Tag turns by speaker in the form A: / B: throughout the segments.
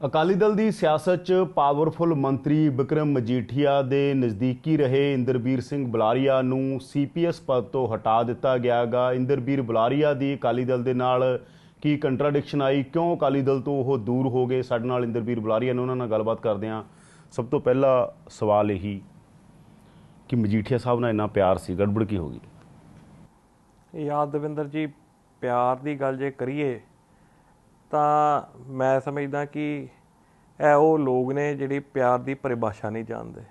A: ਅਕਾਲੀ ਦਲ ਦੀ ਸਿਆਸਤ 'ਚ ਪਾਵਰਫੁਲ ਮੰਤਰੀ ਵਿਕਰਮ ਮਜੀਠੀਆ ਦੇ ਨਜ਼ਦੀਕੀ ਰਹੇ ਇੰਦਰਬੀਰ ਸਿੰਘ ਬੁਲਾਰੀਆ ਨੂੰ ਸੀਪੀਐਸ ਪਦ ਤੋਂ ਹਟਾ ਦਿੱਤਾ ਗਿਆਗਾ। ਇੰਦਰਬੀਰ ਬੁਲਾਰੀਆ ਦੀ ਅਕਾਲੀ ਦਲ ਦੇ ਨਾਲ ਕੀ ਕੰਟਰਾਡਿਕਸ਼ਨ ਆਈ? ਕਿਉਂ ਅਕਾਲੀ ਦਲ ਤੋਂ ਉਹ ਦੂਰ ਹੋ ਗਏ? ਸਾਡੇ ਨਾਲ ਇੰਦਰਬੀਰ ਬੁਲਾਰੀਆ ਨੇ ਉਹਨਾਂ ਨਾਲ ਗੱਲਬਾਤ ਕਰਦੇ ਹਾਂ। ਸਭ ਤੋਂ ਪਹਿਲਾ ਸਵਾਲ ਇਹੀ ਕਿ ਮਜੀਠੀਆ ਸਾਹਿਬ ਨਾਲ ਇੰਨਾ ਪਿਆਰ ਸੀ, ਗੜਬੜ ਕੀ ਹੋ ਗਈ?
B: ਯਾਦ ਦਵਿੰਦਰ ਜੀ, ਪਿਆਰ ਦੀ ਗੱਲ ਜੇ ਕਰੀਏ ਤਾਂ ਮੈਂ ਸਮਝਦਾ ਕਿ ਇਹ ਉਹ ਲੋਕ ਨੇ ਜਿਹੜੀ ਪਿਆਰ ਦੀ ਪਰਿਭਾਸ਼ਾ ਨਹੀਂ ਜਾਣਦੇ।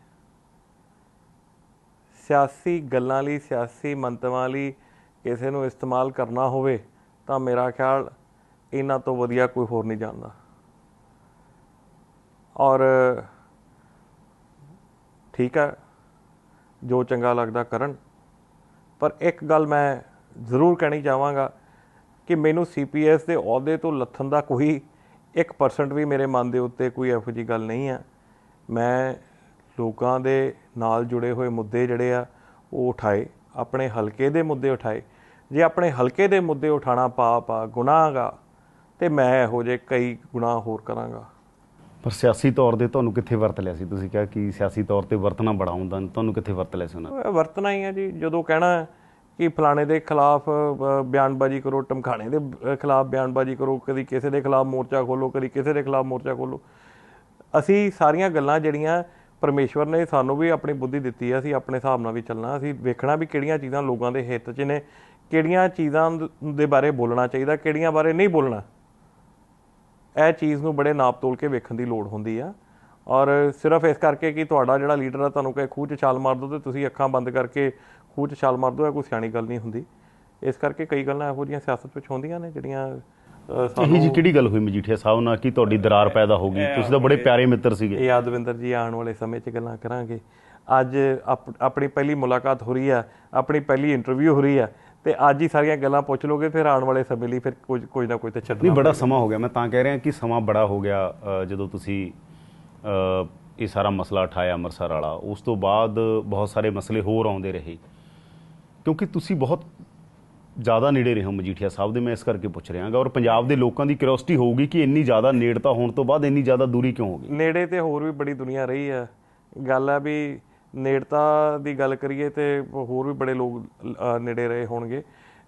B: ਸਿਆਸੀ ਗੱਲਾਂ ਲਈ, ਸਿਆਸੀ ਮੰਤਵਾਂ ਲਈ ਕਿਸੇ ਨੂੰ ਇਸਤੇਮਾਲ ਕਰਨਾ ਹੋਵੇ ਤਾਂ ਮੇਰਾ ਖਿਆਲ ਇਹਨਾਂ ਤੋਂ ਵਧੀਆ ਕੋਈ ਹੋਰ ਨਹੀਂ ਜਾਣਦਾ। ਔਰ ਠੀਕ ਹੈ, ਜੋ ਚੰਗਾ ਲੱਗਦਾ ਕਰਨ। ਪਰ ਇੱਕ ਗੱਲ ਮੈਂ ਜ਼ਰੂਰ ਕਹਿਣੀ ਚਾਹਾਂਗਾ ਕਿ ਮੈਨੂੰ ਸੀਪੀਐਸ ਦੇ ਅਹੁਦੇ ਤੋਂ ਲੱਥਣ ਦਾ ਕੋਈ 1% ਵੀ ਮੇਰੇ ਮਨ ਦੇ ਉੱਤੇ ਕੋਈ ਇਹੋ ਜੀ ਗੱਲ ਨਹੀਂ ਹੈ ਮੈਂ ਲੋਕਾਂ ਦੇ ਨਾਲ ਜੁੜੇ ਹੋਏ ਮੁੱਦੇ ਜਿਹੜੇ ਆ ਉਹ ਉਠਾਏ ਆਪਣੇ ਹਲਕੇ ਦੇ ਮੁੱਦੇ ਉਠਾਏ। ਜੇ ਆਪਣੇ ਹਲਕੇ ਦੇ ਮੁੱਦੇ ਉਠਾਣਾ ਪਾਪ ਆ ਗੁਨਾਹਗਾ ਤੇ ਮੈਂ ਇਹੋ ਜਿਹੇ ਕਈ ਗੁਨਾਹ ਹੋਰ ਕਰਾਂਗਾ।
A: ਪਰ ਸਿਆਸੀ ਤੌਰ ਤੇ ਤੁਹਾਨੂੰ ਕਿੱਥੇ ਵਰਤ ਲਿਆ ਸੀ? ਤੁਸੀਂ ਕਿਹਾ ਕਿ ਸਿਆਸੀ ਤੌਰ ਤੇ ਵਰਤਣਾ ਬੜਾ ਹੁੰਦਾ ਤੁਹਾਨੂੰ ਕਿੱਥੇ ਵਰਤ ਲਿਆ ਸੀ ਉਹਨਾਂ
B: ਵਰਤਣਾ ਹੀ ਹੈ ਜੀ ਜਦੋਂ ਕਹਿਣਾ ਕਿ ਫਲਾਣੇ ਦੇ ਖਿਲਾਫ ਬਿਆਨਬਾਜ਼ੀ ਕਰੋ ਟਮਖਾਣੇ ਦੇ ਖਿਲਾਫ ਬਿਆਨਬਾਜ਼ੀ ਕਰੋ, ਕਦੀ ਕਿਸੇ ਦੇ ਖਿਲਾਫ ਮੋਰਚਾ ਖੋਲੋ ਕਦੀ ਕਿਸੇ ਦੇ ਖਿਲਾਫ ਮੋਰਚਾ ਖੋਲੋ ਅਸੀਂ ਸਾਰੀਆਂ ਗੱਲਾਂ ਜਿਹੜੀਆਂ ਪਰਮੇਸ਼ਵਰ ਨੇ ਸਾਨੂੰ ਵੀ ਆਪਣੀ ਬੁੱਧੀ ਦਿੱਤੀ ਹੈ ਅਸੀਂ ਆਪਣੇ ਹਿਸਾਬ ਨਾਲ ਵੀ ਚੱਲਣਾ, ਅਸੀਂ ਵੇਖਣਾ ਵੀ ਕਿਹੜੀਆਂ ਚੀਜ਼ਾਂ ਲੋਕਾਂ ਦੇ ਹਿੱਤ 'ਚ ਨੇ, ਕਿਹੜੀਆਂ ਚੀਜ਼ਾਂ ਦੇ ਬਾਰੇ ਬੋਲਣਾ ਚਾਹੀਦਾ, ਕਿਹੜੀਆਂ ਬਾਰੇ ਨਹੀਂ ਬੋਲਣਾ। ਇਹ ਚੀਜ਼ ਨੂੰ ਬੜੇ ਨਾਪ ਤੋਲ ਕੇ ਵੇਖਣ ਦੀ ਲੋੜ ਹੁੰਦੀ ਆ। ਔਰ ਸਿਰਫ ਇਸ ਕਰਕੇ ਕਿ ਤੁਹਾਡਾ ਜਿਹੜਾ ਲੀਡਰ ਆ, ਤੁਹਾਨੂੰ ਕਹੇ ਖੂਹ 'ਚ ਛਾਲ ਮਾਰ ਦੋ ਤੇ ਤੁਸੀਂ ਅੱਖਾਂ ਬੰਦ ਕਰਕੇ ਖੂਹ 'ਚ ਛਾਲ ਮਾਰ ਦੋ ਇਹ ਕੋਈ ਸਿਆਣੀ ਗੱਲ ਨਹੀਂ ਹੁੰਦੀ। ਇਸ ਕਰਕੇ ਕਈ ਗੱਲਾਂ ਇਹੋ ਜਿਹੀਆਂ ਸਿਆਸਤ ਵਿੱਚ ਹੁੰਦੀਆਂ ਨੇ ਜਿਹੜੀਆਂ ਅ,
A: ਇਹੀ ਜੀ ਕਿਹੜੀ ਗੱਲ ਹੋਈ ਮਜੀਠੀਆ ਸਾਹਿਬ ਨਾਲ ਕਿ ਤੁਹਾਡੀ ਦਰਾਰ ਪੈਦਾ ਹੋ ਗਈ? ਤੁਸੀਂ ਤਾਂ ਬੜੇ ਪਿਆਰੇ ਮਿੱਤਰ ਸੀਗੇ।
B: ਇਹ ਯਾਦਵਿੰਦਰ ਜੀ ਆਉਣ ਵਾਲੇ ਸਮੇਂ 'ਚ ਗੱਲਾਂ ਕਰਾਂਗੇ। ਅੱਜ ਆਪ- ਆਪਣੀ ਪਹਿਲੀ ਮੁਲਾਕਾਤ ਹੋ ਰਹੀ ਆ ਆਪਣੀ ਪਹਿਲੀ ਇੰਟਰਵਿਊ ਹੋ ਰਹੀ ਆ ਤੇ ਅੱਜ ਹੀ ਸਾਰੀਆਂ ਗੱਲਾਂ ਪੁੱਛ ਲੋਗੇ ਫਿਰ ਆਉਣ ਵਾਲੇ ਸਮੇਂ ਲਈ ਫਿਰ ਕੁਝ ਕੁਝ ਨਾ ਕੁਝ ਤੇ
A: ਨਹੀਂ
B: ਛੱਡਣਾ
A: ਬੜਾ ਸਮਾਂ ਹੋ ਗਿਆ। ਮੈਂ ਤਾਂ ਕਹਿ ਰਿਹਾ ਕਿ ਸਮਾਂ ਬੜਾ ਹੋ ਗਿਆ ਜਦੋਂ ਤੁਸੀਂ ਇਹ ਸਾਰਾ ਮਸਲਾ ਉਠਾਇਆ ਅੰਮ੍ਰਿਤਸਰ ਵਾਲਾ। ਉਸ ਤੋਂ ਬਾਅਦ ਬਹੁਤ ਸਾਰੇ ਮਸਲੇ ਹੋਰ ਆਉਂਦੇ ਰਹੇ। ਕਿਉਂਕਿ ਤੁਸੀਂ ਬਹੁਤ ਜ਼ਿਆਦਾ ਨੇੜੇ ਰਹੇ ਹੋ ਮਜੀਠੀਆ ਸਾਹਿਬ ਦੇ, ਮੈਂ ਇਸ ਕਰਕੇ ਪੁੱਛ ਰਿਹਾਗਾ ਔਰ ਪੰਜਾਬ ਦੇ ਲੋਕਾਂ ਦੀ ਕਿਉਰਿਓਸਿਟੀ ਹੋਊਗੀ ਕਿ ਇੰਨੀ ਜ਼ਿਆਦਾ ਨੇੜਤਾ ਹੋਣ ਤੋਂ ਬਾਅਦ ਇੰਨੀ ਜ਼ਿਆਦਾ ਦੂਰੀ ਕਿਉਂ ਹੋ ਗਈ?
B: ਨੇੜੇ ਤੇ ਹੋਰ ਵੀ ਬੜੀ ਦੁਨੀਆ ਰਹੀ ਆ। ਗੱਲ ਆ ਵੀ ਨੇੜਤਾ ਦੀ ਗੱਲ ਕਰੀਏ ਤੇ ਹੋਰ ਵੀ ਬੜੇ ਲੋਕ ਨੇੜੇ ਰਹੇ ਹੋਣਗੇ।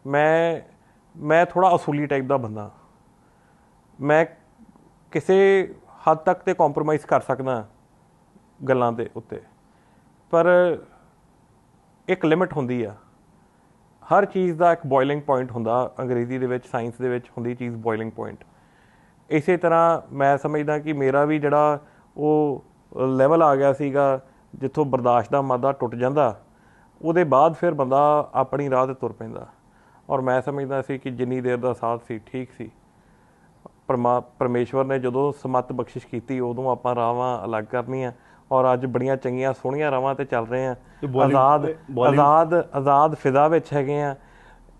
B: ਮੈਂ ਮੈਂ ਥੋੜਾ ਅਸੂਲੀ ਟਾਈਪ ਦਾ ਬੰਦਾ। ਮੈਂ ਕਿਸੇ ਹੱਦ ਤੱਕ ਤੇ ਕੰਪਰੋਮਾਈਜ਼ ਕਰ ਸਕਦਾ ਗੱਲਾਂ ਦੇ ਉੱਤੇ। ਪਰ ਇੱਕ ਲਿਮਿਟ ਹੁੰਦੀ ਆ। ਹਰ ਚੀਜ਼ ਦਾ ਇੱਕ ਬੋਇਲਿੰਗ ਪੁਆਇੰਟ ਹੁੰਦਾ, ਅੰਗਰੇਜ਼ੀ ਦੇ ਵਿੱਚ ਸਾਇੰਸ ਦੇ ਵਿੱਚ ਹੁੰਦੀ ਚੀਜ਼ ਬੋਇਲਿੰਗ ਪੁਆਇੰਟ ਇਸੇ ਤਰ੍ਹਾਂ ਮੈਂ ਸਮਝਦਾ ਕਿ ਮੇਰਾ ਵੀ ਜਿਹੜਾ ਉਹ ਲੈਵਲ ਆ ਗਿਆ ਸੀਗਾ, ਜਿੱਥੋਂ ਬਰਦਾਸ਼ਤ ਦਾ ਮਾਦਾ ਟੁੱਟ ਜਾਂਦਾ, ਉਹਦੇ ਬਾਅਦ ਫਿਰ ਬੰਦਾ ਆਪਣੀ ਰਾਹ ਤੇ ਤੁਰ ਪੈਂਦਾ। ਔਰ ਮੈਂ ਸਮਝਦਾ ਸੀ ਕਿ ਜਿੰਨੀ ਦੇਰ ਦਾ ਸਾਥ ਸੀ, ਠੀਕ ਸੀ। ਪਰਮਾ, ਪਰਮੇਸ਼ਵਰ ਨੇ ਜਦੋਂ ਸਮਤ ਬਖਸ਼ਿਸ਼ ਕੀਤੀ, ਉਦੋਂ ਆਪਾਂ ਰਾਵਾਂ ਅਲੱਗ ਕਰਨੀਆਂ। ਔਰ ਅੱਜ ਬੜੀਆਂ ਚੰਗੀਆਂ ਸੋਹਣੀਆਂ ਰਾਵਾਂ ਤੇ ਚੱਲ ਰਹੇ ਆ। ਆਜ਼ਾਦ ਆਜ਼ਾਦ ਆਜ਼ਾਦ ਫਿਜ਼ਾ ਵਿੱਚ ਹੈਗੇ ਆ।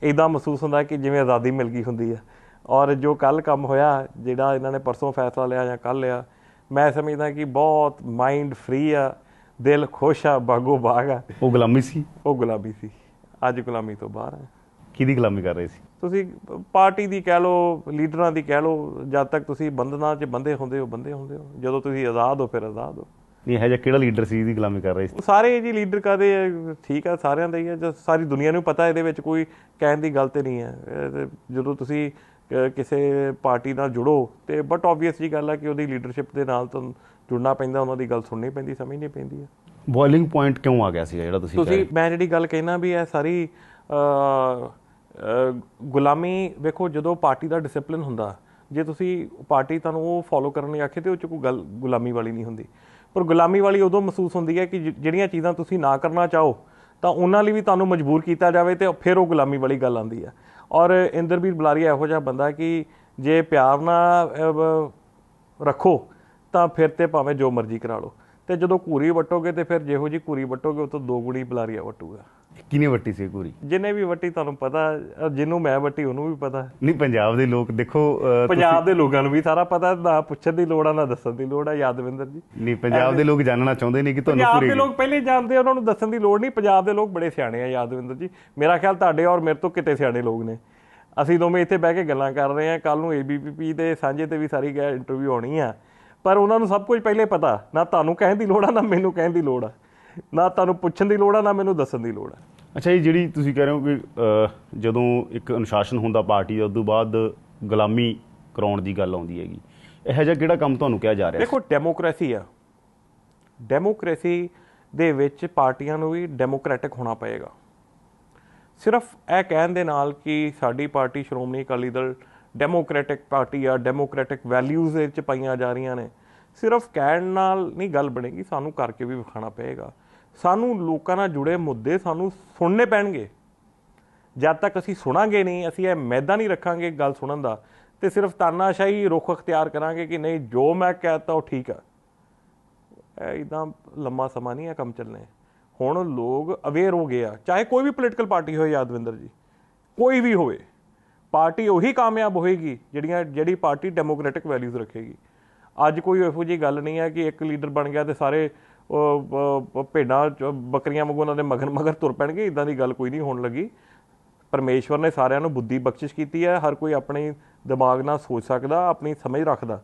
B: ਇਦਾਂ ਮਹਿਸੂਸ ਹੁੰਦਾ ਕਿ ਜਿਵੇਂ ਆਜ਼ਾਦੀ ਮਿਲ ਗਈ ਹੁੰਦੀ ਆ। ਔਰ ਜੋ ਕੱਲ ਕੰਮ ਹੋਇਆ ਜਿਹੜਾ ਇਹਨਾਂ ਨੇ ਪਰਸੋਂ ਫੈਸਲਾ ਲਿਆ ਜਾਂ ਕੱਲ ਲਿਆ ਮੈਂ ਸਮਝਦਾ ਕਿ ਬਹੁਤ ਮਾਈਂਡ ਫ੍ਰੀ ਆ ਦਿਲ ਖੁਸ਼ ਆ ਬਾਗੋ ਬਾਗ ਆ।
A: ਉਹ ਗੁਲਾਮੀ ਸੀ?
B: ਉਹ ਗੁਲਾਬੀ ਸੀ। ਅੱਜ ਗੁਲਾਮੀ ਤੋਂ ਬਾਹਰ ਹੈ
A: ਕਿਹਦੀ ਗੁਲਾਮੀ ਕਰ ਰਹੇ ਸੀ?
B: ਤੁਸੀਂ ਪਾਰਟੀ ਦੀ ਕਹਿ ਲਓ ਲੀਡਰਾਂ ਦੀ ਕਹਿ ਲਓ ਜਦ ਤੱਕ ਤੁਸੀਂ ਬੰਧਨਾਂ 'ਚ ਬੰਦੇ ਹੁੰਦੇ ਹੋ ਬੰਦੇ ਹੁੰਦੇ ਹੋ। ਜਦੋਂ ਤੁਸੀਂ ਆਜ਼ਾਦ ਹੋ ਫਿਰ ਆਜ਼ਾਦ ਹੋ।
A: ਨਹੀਂ ਇਹ ਜਿਹਾ ਕਿਹੜਾ ਲੀਡਰ ਸੀ ਜਿਹਦੀ ਗੁਲਾਮੀ ਕਰ ਰਹੇ ਸੀ?
B: ਉਹ ਸਾਰੇ ਜੀ ਲੀਡਰ ਕਾਦੇ ਆ, ਠੀਕ ਆ ਸਾਰਿਆਂ ਦਾ ਹੀ ਆ ਜੋ ਸਾਰੀ ਦੁਨੀਆ ਨੂੰ ਪਤਾ ਇਹਦੇ ਵਿੱਚ ਕੋਈ ਕਹਿਣ ਦੀ ਗੱਲ ਤੇ ਨਹੀਂ ਹੈ ਜਦੋਂ ਤੁਸੀਂ ਕਿਸੇ ਪਾਰਟੀ ਨਾਲ ਜੁੜੋ ਤੇ ਬਟ ਆਬਵੀਅਸ ਜੀ ਗੱਲ ਹੈ ਕਿ ਉਹਦੀ ਲੀਡਰਸ਼ਿਪ ਦੇ ਨਾਲ ਤੁਹਾਨੂੰ ਜੁੜਨਾ ਪੈਂਦਾ ਉਹਨਾਂ ਦੀ ਗੱਲ ਸੁਣਨੀ ਪੈਂਦੀ ਸਮਝਣੀ ਪੈਂਦੀ ਹੈ
A: ਬੋਇਲਿੰਗ ਪੁਆਇੰਟ ਕਿਉਂ ਆ ਗਿਆ ਸੀ ਜਿਹੜਾ ਤੁਸੀਂ
B: ਤੁਸੀਂ ਮੈਂ ਜਿਹੜੀ ਗੱਲ ਕਹਿਣਾ ਵੀ ਇਹ ਸਾਰੀ ਗੁਲਾਮੀ ਵੇਖੋ ਜਦੋਂ ਪਾਰਟੀ ਦਾ ਡਿਸਪਲਿਨ ਹੁੰਦਾ ਜੇ ਤੁਸੀਂ ਪਾਰਟੀ ਤੁਹਾਨੂੰ ਉਹ ਫੋਲੋ ਕਰਨ ਲਈ ਆਖੇ ਤੇ ਉਹ ਚ ਕੋਈ ਗੱਲ ਗੁਲਾਮੀ ਵਾਲੀ ਨਹੀਂ ਹੁੰਦੀ। ਪਰ ਗੁਲਾਮੀ ਵਾਲੀ ਉਦੋਂ ਮਹਿਸੂਸ ਹੁੰਦੀ ਹੈ ਕਿ ਜਿਹੜੀਆਂ ਚੀਜ਼ਾਂ ਤੁਸੀਂ ਨਾ ਕਰਨਾ ਚਾਹੋ, ਤਾਂ ਉਹਨਾਂ ਲਈ ਵੀ ਤੁਹਾਨੂੰ ਮਜਬੂਰ ਕੀਤਾ ਜਾਵੇ ਤੇ ਫਿਰ ਉਹ ਗੁਲਾਮੀ ਵਾਲੀ ਗੱਲ ਆਉਂਦੀ ਹੈ। ਔਰ ਇੰਦਰਬੀਰ ਬੁਲਾਰੀਆ ਇਹੋ ਜਿਹਾ ਬੰਦਾ ਕਿ ਜੇ ਪਿਆਰ ਨਾਲ ਰੱਖੋ, ਤਾਂ ਫਿਰ ਤੇ ਭਾਵੇਂ ਜੋ ਮਰਜ਼ੀ ਕਰਾ ਲਓ। ਤੇ ਜਦੋਂ ਘੂਰੀ ਵਟੋਗੇ ਤੇ ਫਿਰ ਜਿਹੋ ਜੀ ਘੂਰੀ ਵਟੋਗੇ ਉਹ ਤੋਂ ਦੋ ਗੁਣੀ ਬੁਲਾਰੀਆ ਵਟੂਗਾ।
A: ਕਿਹਨੇ ਵੱਟੀ ਸੀ ਪੂਰੀ
B: ਜਿੰਨੇ ਵੀ ਵਟੀ ਤੁਹਾਨੂੰ ਪਤਾ ਜਿਹਨੂੰ ਮੈਂ ਵਟੀ ਉਹਨੂੰ ਵੀ ਪਤਾ।
A: ਨਹੀਂ ਪੰਜਾਬ ਦੇ ਲੋਕ ਦੇਖੋ
B: ਪੰਜਾਬ ਦੇ ਲੋਕਾਂ ਨੂੰ ਵੀ ਸਾਰਾ ਪਤਾ ਨਾ ਪੁੱਛਣ ਦੀ ਲੋੜ ਆ ਨਾ ਦੱਸਣ ਦੀ ਲੋੜ ਆ ਯਾਦਵਿੰਦਰ ਜੀ।
A: ਨਹੀਂ ਪੰਜਾਬ ਦੇ ਲੋਕ ਜਾਣਨਾ ਚਾਹੁੰਦੇ ਨੇ ਕਿ ਤੁਹਾਨੂੰ
B: ਪੰਜਾਬ ਦੇ ਲੋਕ ਪਹਿਲੇ ਜਾਣਦੇ ਉਹਨਾਂ ਨੂੰ ਦੱਸਣ ਦੀ ਲੋੜ ਨਹੀਂ। ਪੰਜਾਬ ਦੇ ਲੋਕ ਬੜੇ ਸਿਆਣੇ ਆ ਯਾਦਵਿੰਦਰ ਜੀ। ਮੇਰਾ ਖਿਆਲ ਤੁਹਾਡੇ ਔਰ ਮੇਰੇ ਤੋਂ ਕਿਤੇ ਸਿਆਣੇ ਲੋਕ ਨੇ। ਅਸੀਂ ਦੋਵੇਂ ਇੱਥੇ ਬਹਿ ਕੇ ਗੱਲਾਂ ਕਰ ਰਹੇ ਆ। ਕੱਲ ਨੂੰ ਏਬੀਪੀਪੀ ਦੇ ਸਾਂਝੇ ਤੇ ਵੀ ਸਾਰੀ ਇੰਟਰਵਿਊ ਆਉਣੀ ਆ। ਪਰ ਉਹਨਾਂ ਨੂੰ ਸਭ ਕੁਝ ਪਹਿਲੇ ਪਤਾ। ਨਾ ਤੁਹਾਨੂੰ ਕਹਿਣ ਦੀ ਲੋੜ ਆ ਨਾ ਮੈਨੂੰ ਕਹਿਣ ਦੀ ਲੋੜ ਆ। ਨਾ ਤੁਹਾਨੂੰ ਪੁੱਛਣ ਦੀ ਲੋੜ ਆ ਨਾ ਮੈਨੂੰ ਦੱਸਣ ਦੀ ਲੋੜ ਆ।
A: ਅੱਛਾ ਇਹ ਜਿਹੜੀ ਤੁਸੀਂ ਕਹਿ ਰਹੇ ਹੋ ਕਿ ਜਦੋਂ ਇੱਕ ਅਨੁਸ਼ਾਸਨ ਹੁੰਦਾ ਪਾਰਟੀ ਦਾ ਉਸ ਤੋਂ ਬਾਅਦ ਗੁਲਾਮੀ ਕਰਾਉਣ ਦੀ ਗੱਲ ਆਉਂਦੀ ਹੈਗੀ। ਇਹੋ ਜਿਹਾ ਕਿਹੜਾ ਕੰਮ ਤੁਹਾਨੂੰ ਕਿਹਾ ਜਾ ਰਿਹਾ?
B: ਦੇਖੋ ਡੈਮੋਕ੍ਰੇਸੀ ਆ। ਡੈਮੋਕ੍ਰੇਸੀ ਦੇ ਵਿੱਚ ਪਾਰਟੀਆਂ ਨੂੰ ਵੀ ਡੈਮੋਕ੍ਰੈਟਿਕ ਹੋਣਾ ਪਏਗਾ। ਸਿਰਫ ਇਹ ਕਹਿਣ ਦੇ ਨਾਲ ਕਿ ਸਾਡੀ party Shiromani Akali Dal democratic party ਆ ਡੈਮੋਕ੍ਰੈਟਿਕ ਵੈਲਿਊਜ਼ ਦੇ ਵਿੱਚ ਪਾਈਆਂ ਜਾ ਰਹੀਆਂ ਨੇ। ਸਿਰਫ ਕਹਿਣ ਨਾਲ ਨਹੀਂ ਗੱਲ ਬਣੇਗੀ, ਸਾਨੂੰ ਕਰਕੇ ਵੀ ਵਿਖਾਣਾ ਪਏਗਾ। ਸਾਨੂੰ ਲੋਕਾਂ ਨਾਲ ਜੁੜੇ ਮੁੱਦੇ ਸਾਨੂੰ ਸੁਣਨੇ ਪੈਣਗੇ। ਜਦ ਤੱਕ ਅਸੀਂ ਸੁਣਾਂਗੇ ਨਹੀਂ, ਅਸੀਂ ਇਹ ਮੈਦਾ ਨਹੀਂ ਰੱਖਾਂਗੇ ਗੱਲ ਸੁਣਨ ਦਾ। ਤੇ ਸਿਰਫ ਤਾਨਾਸ਼ਾਹੀ ਰੁਖ ਅਖਤਿਆਰ ਕਰਾਂਗੇ ਕਿ ਨਹੀਂ, ਜੋ ਮੈਂ ਕਹਤਾ ਉਹ ਠੀਕ ਆ। ਇਹ ਇਦਾਂ ਲੰਮਾ ਸਮਾਂ ਨਹੀਂ ਆ ਕੰਮ ਚੱਲਣੇ। ਹੁਣ ਲੋਕ ਅਵੇਅਰ ਹੋ ਗਏ ਆ। ਚਾਹੇ ਕੋਈ ਵੀ ਪੋਲੀਟੀਕਲ ਪਾਰਟੀ ਹੋਏ, ਯਾਦਵਿੰਦਰ ਜੀ, ਕੋਈ ਵੀ ਹੋਵੇ। ਪਾਰਟੀ ਉਹੀ ਕਾਮਯਾਬ ਹੋਏਗੀ ਜਿਹੜੀਆਂ ਜਿਹੜੀ ਪਾਰਟੀ ਡੈਮੋਕ੍ਰੈਟਿਕ ਵੈਲਿਊਜ਼ ਰੱਖੇਗੀ। ਅੱਜ ਕੋਈ ਇਹੋ ਜਿਹੀ ਗੱਲ ਨਹੀਂ ਹੈ ਕਿ ਇੱਕ ਲੀਡਰ ਬਣ ਗਿਆ ਤੇ ਸਾਰੇ ਉਹ, ਭੇਡਾਂ ਚ- ਬੱਕਰੀਆਂ ਵਾਂਗੂ ਉਹਨਾਂ ਦੇ ਮਗਰ ਮਗਰ ਤੁਰ ਪੈਣਗੇ ਇਦਾਂ ਦੀ ਗੱਲ ਕੋਈ ਨਹੀਂ ਹੋਣ ਲੱਗੀ। ਪਰਮੇਸ਼ਵਰ ਨੇ ਸਾਰਿਆਂ ਨੂੰ ਬੁੱਧੀ ਬਖਸ਼ਿਸ਼ ਕੀਤੀ ਹੈ ਹਰ ਕੋਈ ਆਪਣੇ ਦਿਮਾਗ ਨਾਲ ਸੋਚ ਸਕਦਾ ਆਪਣੀ ਸਮਝ ਰੱਖਦਾ।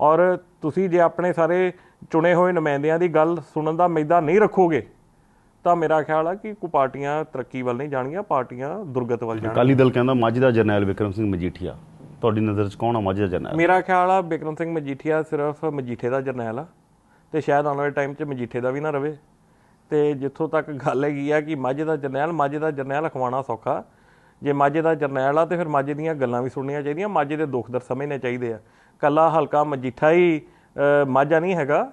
B: ਔਰ ਤੁਸੀਂ ਜੇ ਆਪਣੇ ਸਾਰੇ ਚੁਣੇ ਹੋਏ ਨੁਮਾਇੰਦਿਆਂ ਦੀ ਗੱਲ ਸੁਣਨ ਦਾ ਮੈਦਾ ਨਹੀਂ ਰੱਖੋਗੇ ਤਾਂ ਮੇਰਾ ਖਿਆਲ ਆ ਕਿ ਕੋ ਪਾਰਟੀਆਂ ਤਰੱਕੀ ਵੱਲ ਨਹੀਂ ਜਾਣਗੀਆਂ ਪਾਰਟੀਆਂ ਦੁਰਗਤ ਵੱਲ ਜਾਣਗੀਆਂ।
A: ਅਕਾਲੀ ਦਲ ਕਹਿੰਦਾ ਮੱਝ ਦਾ ਜਰਨੈਲ ਵਿਕਰਮ ਸਿੰਘ ਮਜੀਠੀਆ। ਤੁਹਾਡੀ ਨਜ਼ਰ 'ਚ ਕੌਣ ਆ ਮੱਝ ਦਾ ਜਰਨੈਲ?
B: ਮੇਰਾ ਖਿਆਲ ਆ ਬਿਕਰਮ ਸਿੰਘ ਮਜੀਠੀਆ ਸਿਰਫ ਮਜੀਠੇ ਦਾ ਜਰਨੈਲ ਆ ਤੇ ਸ਼ਾਇਦ ਆਉਣ ਵਾਲੇ ਟਾਈਮ 'ਚ ਮਜੀਠੇ ਦਾ ਵੀ ਨਾ ਰਵੇ। ਤੇ ਜਿੱਥੋਂ ਤੱਕ ਗੱਲ ਹੈਗੀ ਆ ਕਿ ਮੱਝ ਦਾ ਜਰਨੈਲ ਮੱਝ ਦਾ ਜਰਨੈਲ ਅਖਵਾਣਾ ਸੌਖਾ। ਜੇ ਮੱਝ ਦਾ ਜਰਨੈਲ ਆ ਤੇ ਫਿਰ ਮੱਝ ਦੀਆਂ ਗੱਲਾਂ ਵੀ ਸੁਣਨੀਆਂ ਚਾਹੀਦੀਆਂ ਮੱਝ ਦੇ ਦੁੱਖ ਦਰ ਸਮਝਣੇ ਚਾਹੀਦੇ ਆ। ਕੱਲਾ ਹਲਕਾ ਮਜੀਠਾ ਹੀ ਮਾਝਾ ਨਹੀਂ ਹੈਗਾ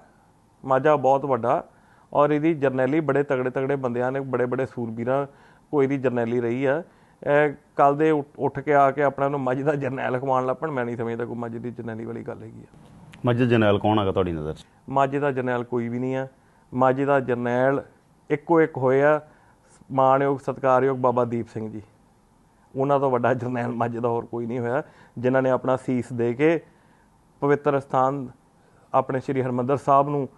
B: ਮਾਝਾ ਬਹੁਤ ਵੱਡਾ। ਔਰ ਇਹਦੀ ਜਰਨੈਲੀ ਬੜੇ ਤਗੜੇ ਤਗੜੇ ਬੰਦਿਆਂ ਨੇ ਬੜੇ ਬੜੇ ਸੂਰਬੀਰਾਂ ਕੋਈ ਦੀ ਜਰਨੈਲੀ ਰਹੀ ਆ। ਕੱਲ ਦੇ ਉੱਠ- ਕੇ ਆ ਕੇ ਆਪਣਾ ਨੂੰ ਮੱਝ ਦਾ ਜਰਨੈਲ ਖਵਾਉਣ ਲੱਪਣ ਮੈਂ ਨਹੀਂ ਸਮਝਦਾ ਕੋਈ ਮੱਝ ਦੀ ਜਰਨੈਲੀ ਵਾਲੀ ਗੱਲ ਹੈਗੀ ਆ।
A: ਮੱਝ ਜਰਨੈਲ ਕੌਣ ਹੈਗਾ ਤੁਹਾਡੀ ਨਜ਼ਰ 'ਚ?
B: ਮੱਝ ਦਾ ਜਰਨੈਲ ਕੋਈ ਵੀ ਨਹੀਂ ਆ। ਮੱਝ ਦਾ ਜਰਨੈਲ ਇੱਕੋ ਇੱਕ ਹੋਇਆ ਮਾਣਯੋਗ ਸਤਿਕਾਰਯੋਗ ਬਾਬਾ ਦੀਪ ਸਿੰਘ ਜੀ। ਉਹਨਾਂ ਤੋਂ ਵੱਡਾ ਜਰਨੈਲ ਮੱਝ ਦਾ ਹੋਰ ਕੋਈ ਨਹੀਂ ਹੋਇਆ ਜਿਨ੍ਹਾਂ ਨੇ ਆਪਣਾ ਸੀਸ ਦੇ ਕੇ ਪਵਿੱਤਰ ਸਥਾਨ ਆਪਣੇ ਸ੍ਰੀ ਹਰਮੰਦਰ ਸਾਹਿਬ ਨੂੰ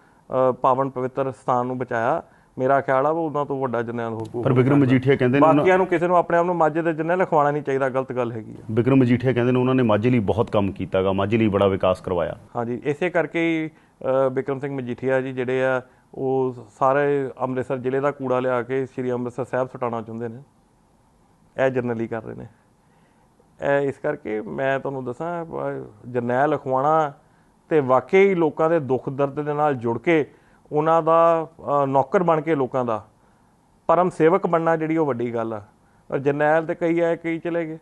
B: ਪਾਵਨ ਪਵਿੱਤਰ ਸਥਾਨ ਨੂੰ ਬਚਾਇਆ। ਮੇਰਾ ਖਿਆਲ ਆ ਉਹ ਉਹਨਾਂ ਤੋਂ ਵੱਡਾ ਜਰਨੈਲ ਕੋਈ
A: ਪਰ ਵਿਕਰਮ ਮਜੀਠੀਆ ਕਹਿੰਦੇ ਨੇ
B: ਬਾਕੀਆਂ ਨੂੰ ਕਿਸੇ ਨੂੰ ਆਪਣੇ ਆਪ ਨੂੰ ਮੱਝ ਦੇ ਜਰਨੈਲ ਖਵਾਉਣਾ ਨਹੀਂ ਚਾਹੀਦਾ ਗਲਤ ਗੱਲ ਹੈਗੀ ਆ।
A: ਵਿਕਰਮ ਮਜੀਠੀਆ ਕਹਿੰਦੇ ਨੇ ਉਹਨਾਂ ਨੇ ਮਾਝੇ ਲਈ ਬਹੁਤ ਕੰਮ ਕੀਤਾਗਾ ਮਾਝੇ ਲਈ ਬੜਾ ਵਿਕਾਸ ਕਰਵਾਇਆ।
B: ਹਾਂਜੀ ਇਸੇ ਕਰਕੇ ਹੀ ਅ, ਬਿਕਰਮ ਸਿੰਘ ਮਜੀਠੀਆ ਜੀ ਜਿਹੜੇ ਆ ਉਹ ਸਾਰੇ ਅੰਮ੍ਰਿਤਸਰ ਜ਼ਿਲ੍ਹੇ ਦਾ ਕੂੜਾ ਲਿਆ ਕੇ ਸ੍ਰੀ ਅੰਮ੍ਰਿਤਸਰ ਸਾਹਿਬ ਸੁਟਾਉਣਾ ਚਾਹੁੰਦੇ ਨੇ। ਇਹ ਜਰਨਲੀ ਕਰ ਰਹੇ ਨੇ। ਇਹ ਇਸ ਕਰਕੇ ਮੈਂ ਤੁਹਾਨੂੰ ਦੱਸਾਂ ਜਰਨੈਲ ਅਖਵਾਣਾ ਤੇ ਵਾਕਈ ਲੋਕਾਂ ਦੇ ਦੁੱਖ ਦਰਦ ਦੇ ਨਾਲ ਜੁੜ ਕੇ ਉਹਨਾਂ ਦਾ ਨੌਕਰ ਬਣ ਕੇ ਲੋਕਾਂ ਦਾ, ਪਰਮ ਸੇਵਕ ਬਣਨਾ ਜਿਹੜੀ ਉਹ ਵੱਡੀ ਗੱਲ ਆ। ਜਰਨੈਲ ਤੇ ਕਈ ਆਏ ਕਈ ਚਲੇ ਗਏ।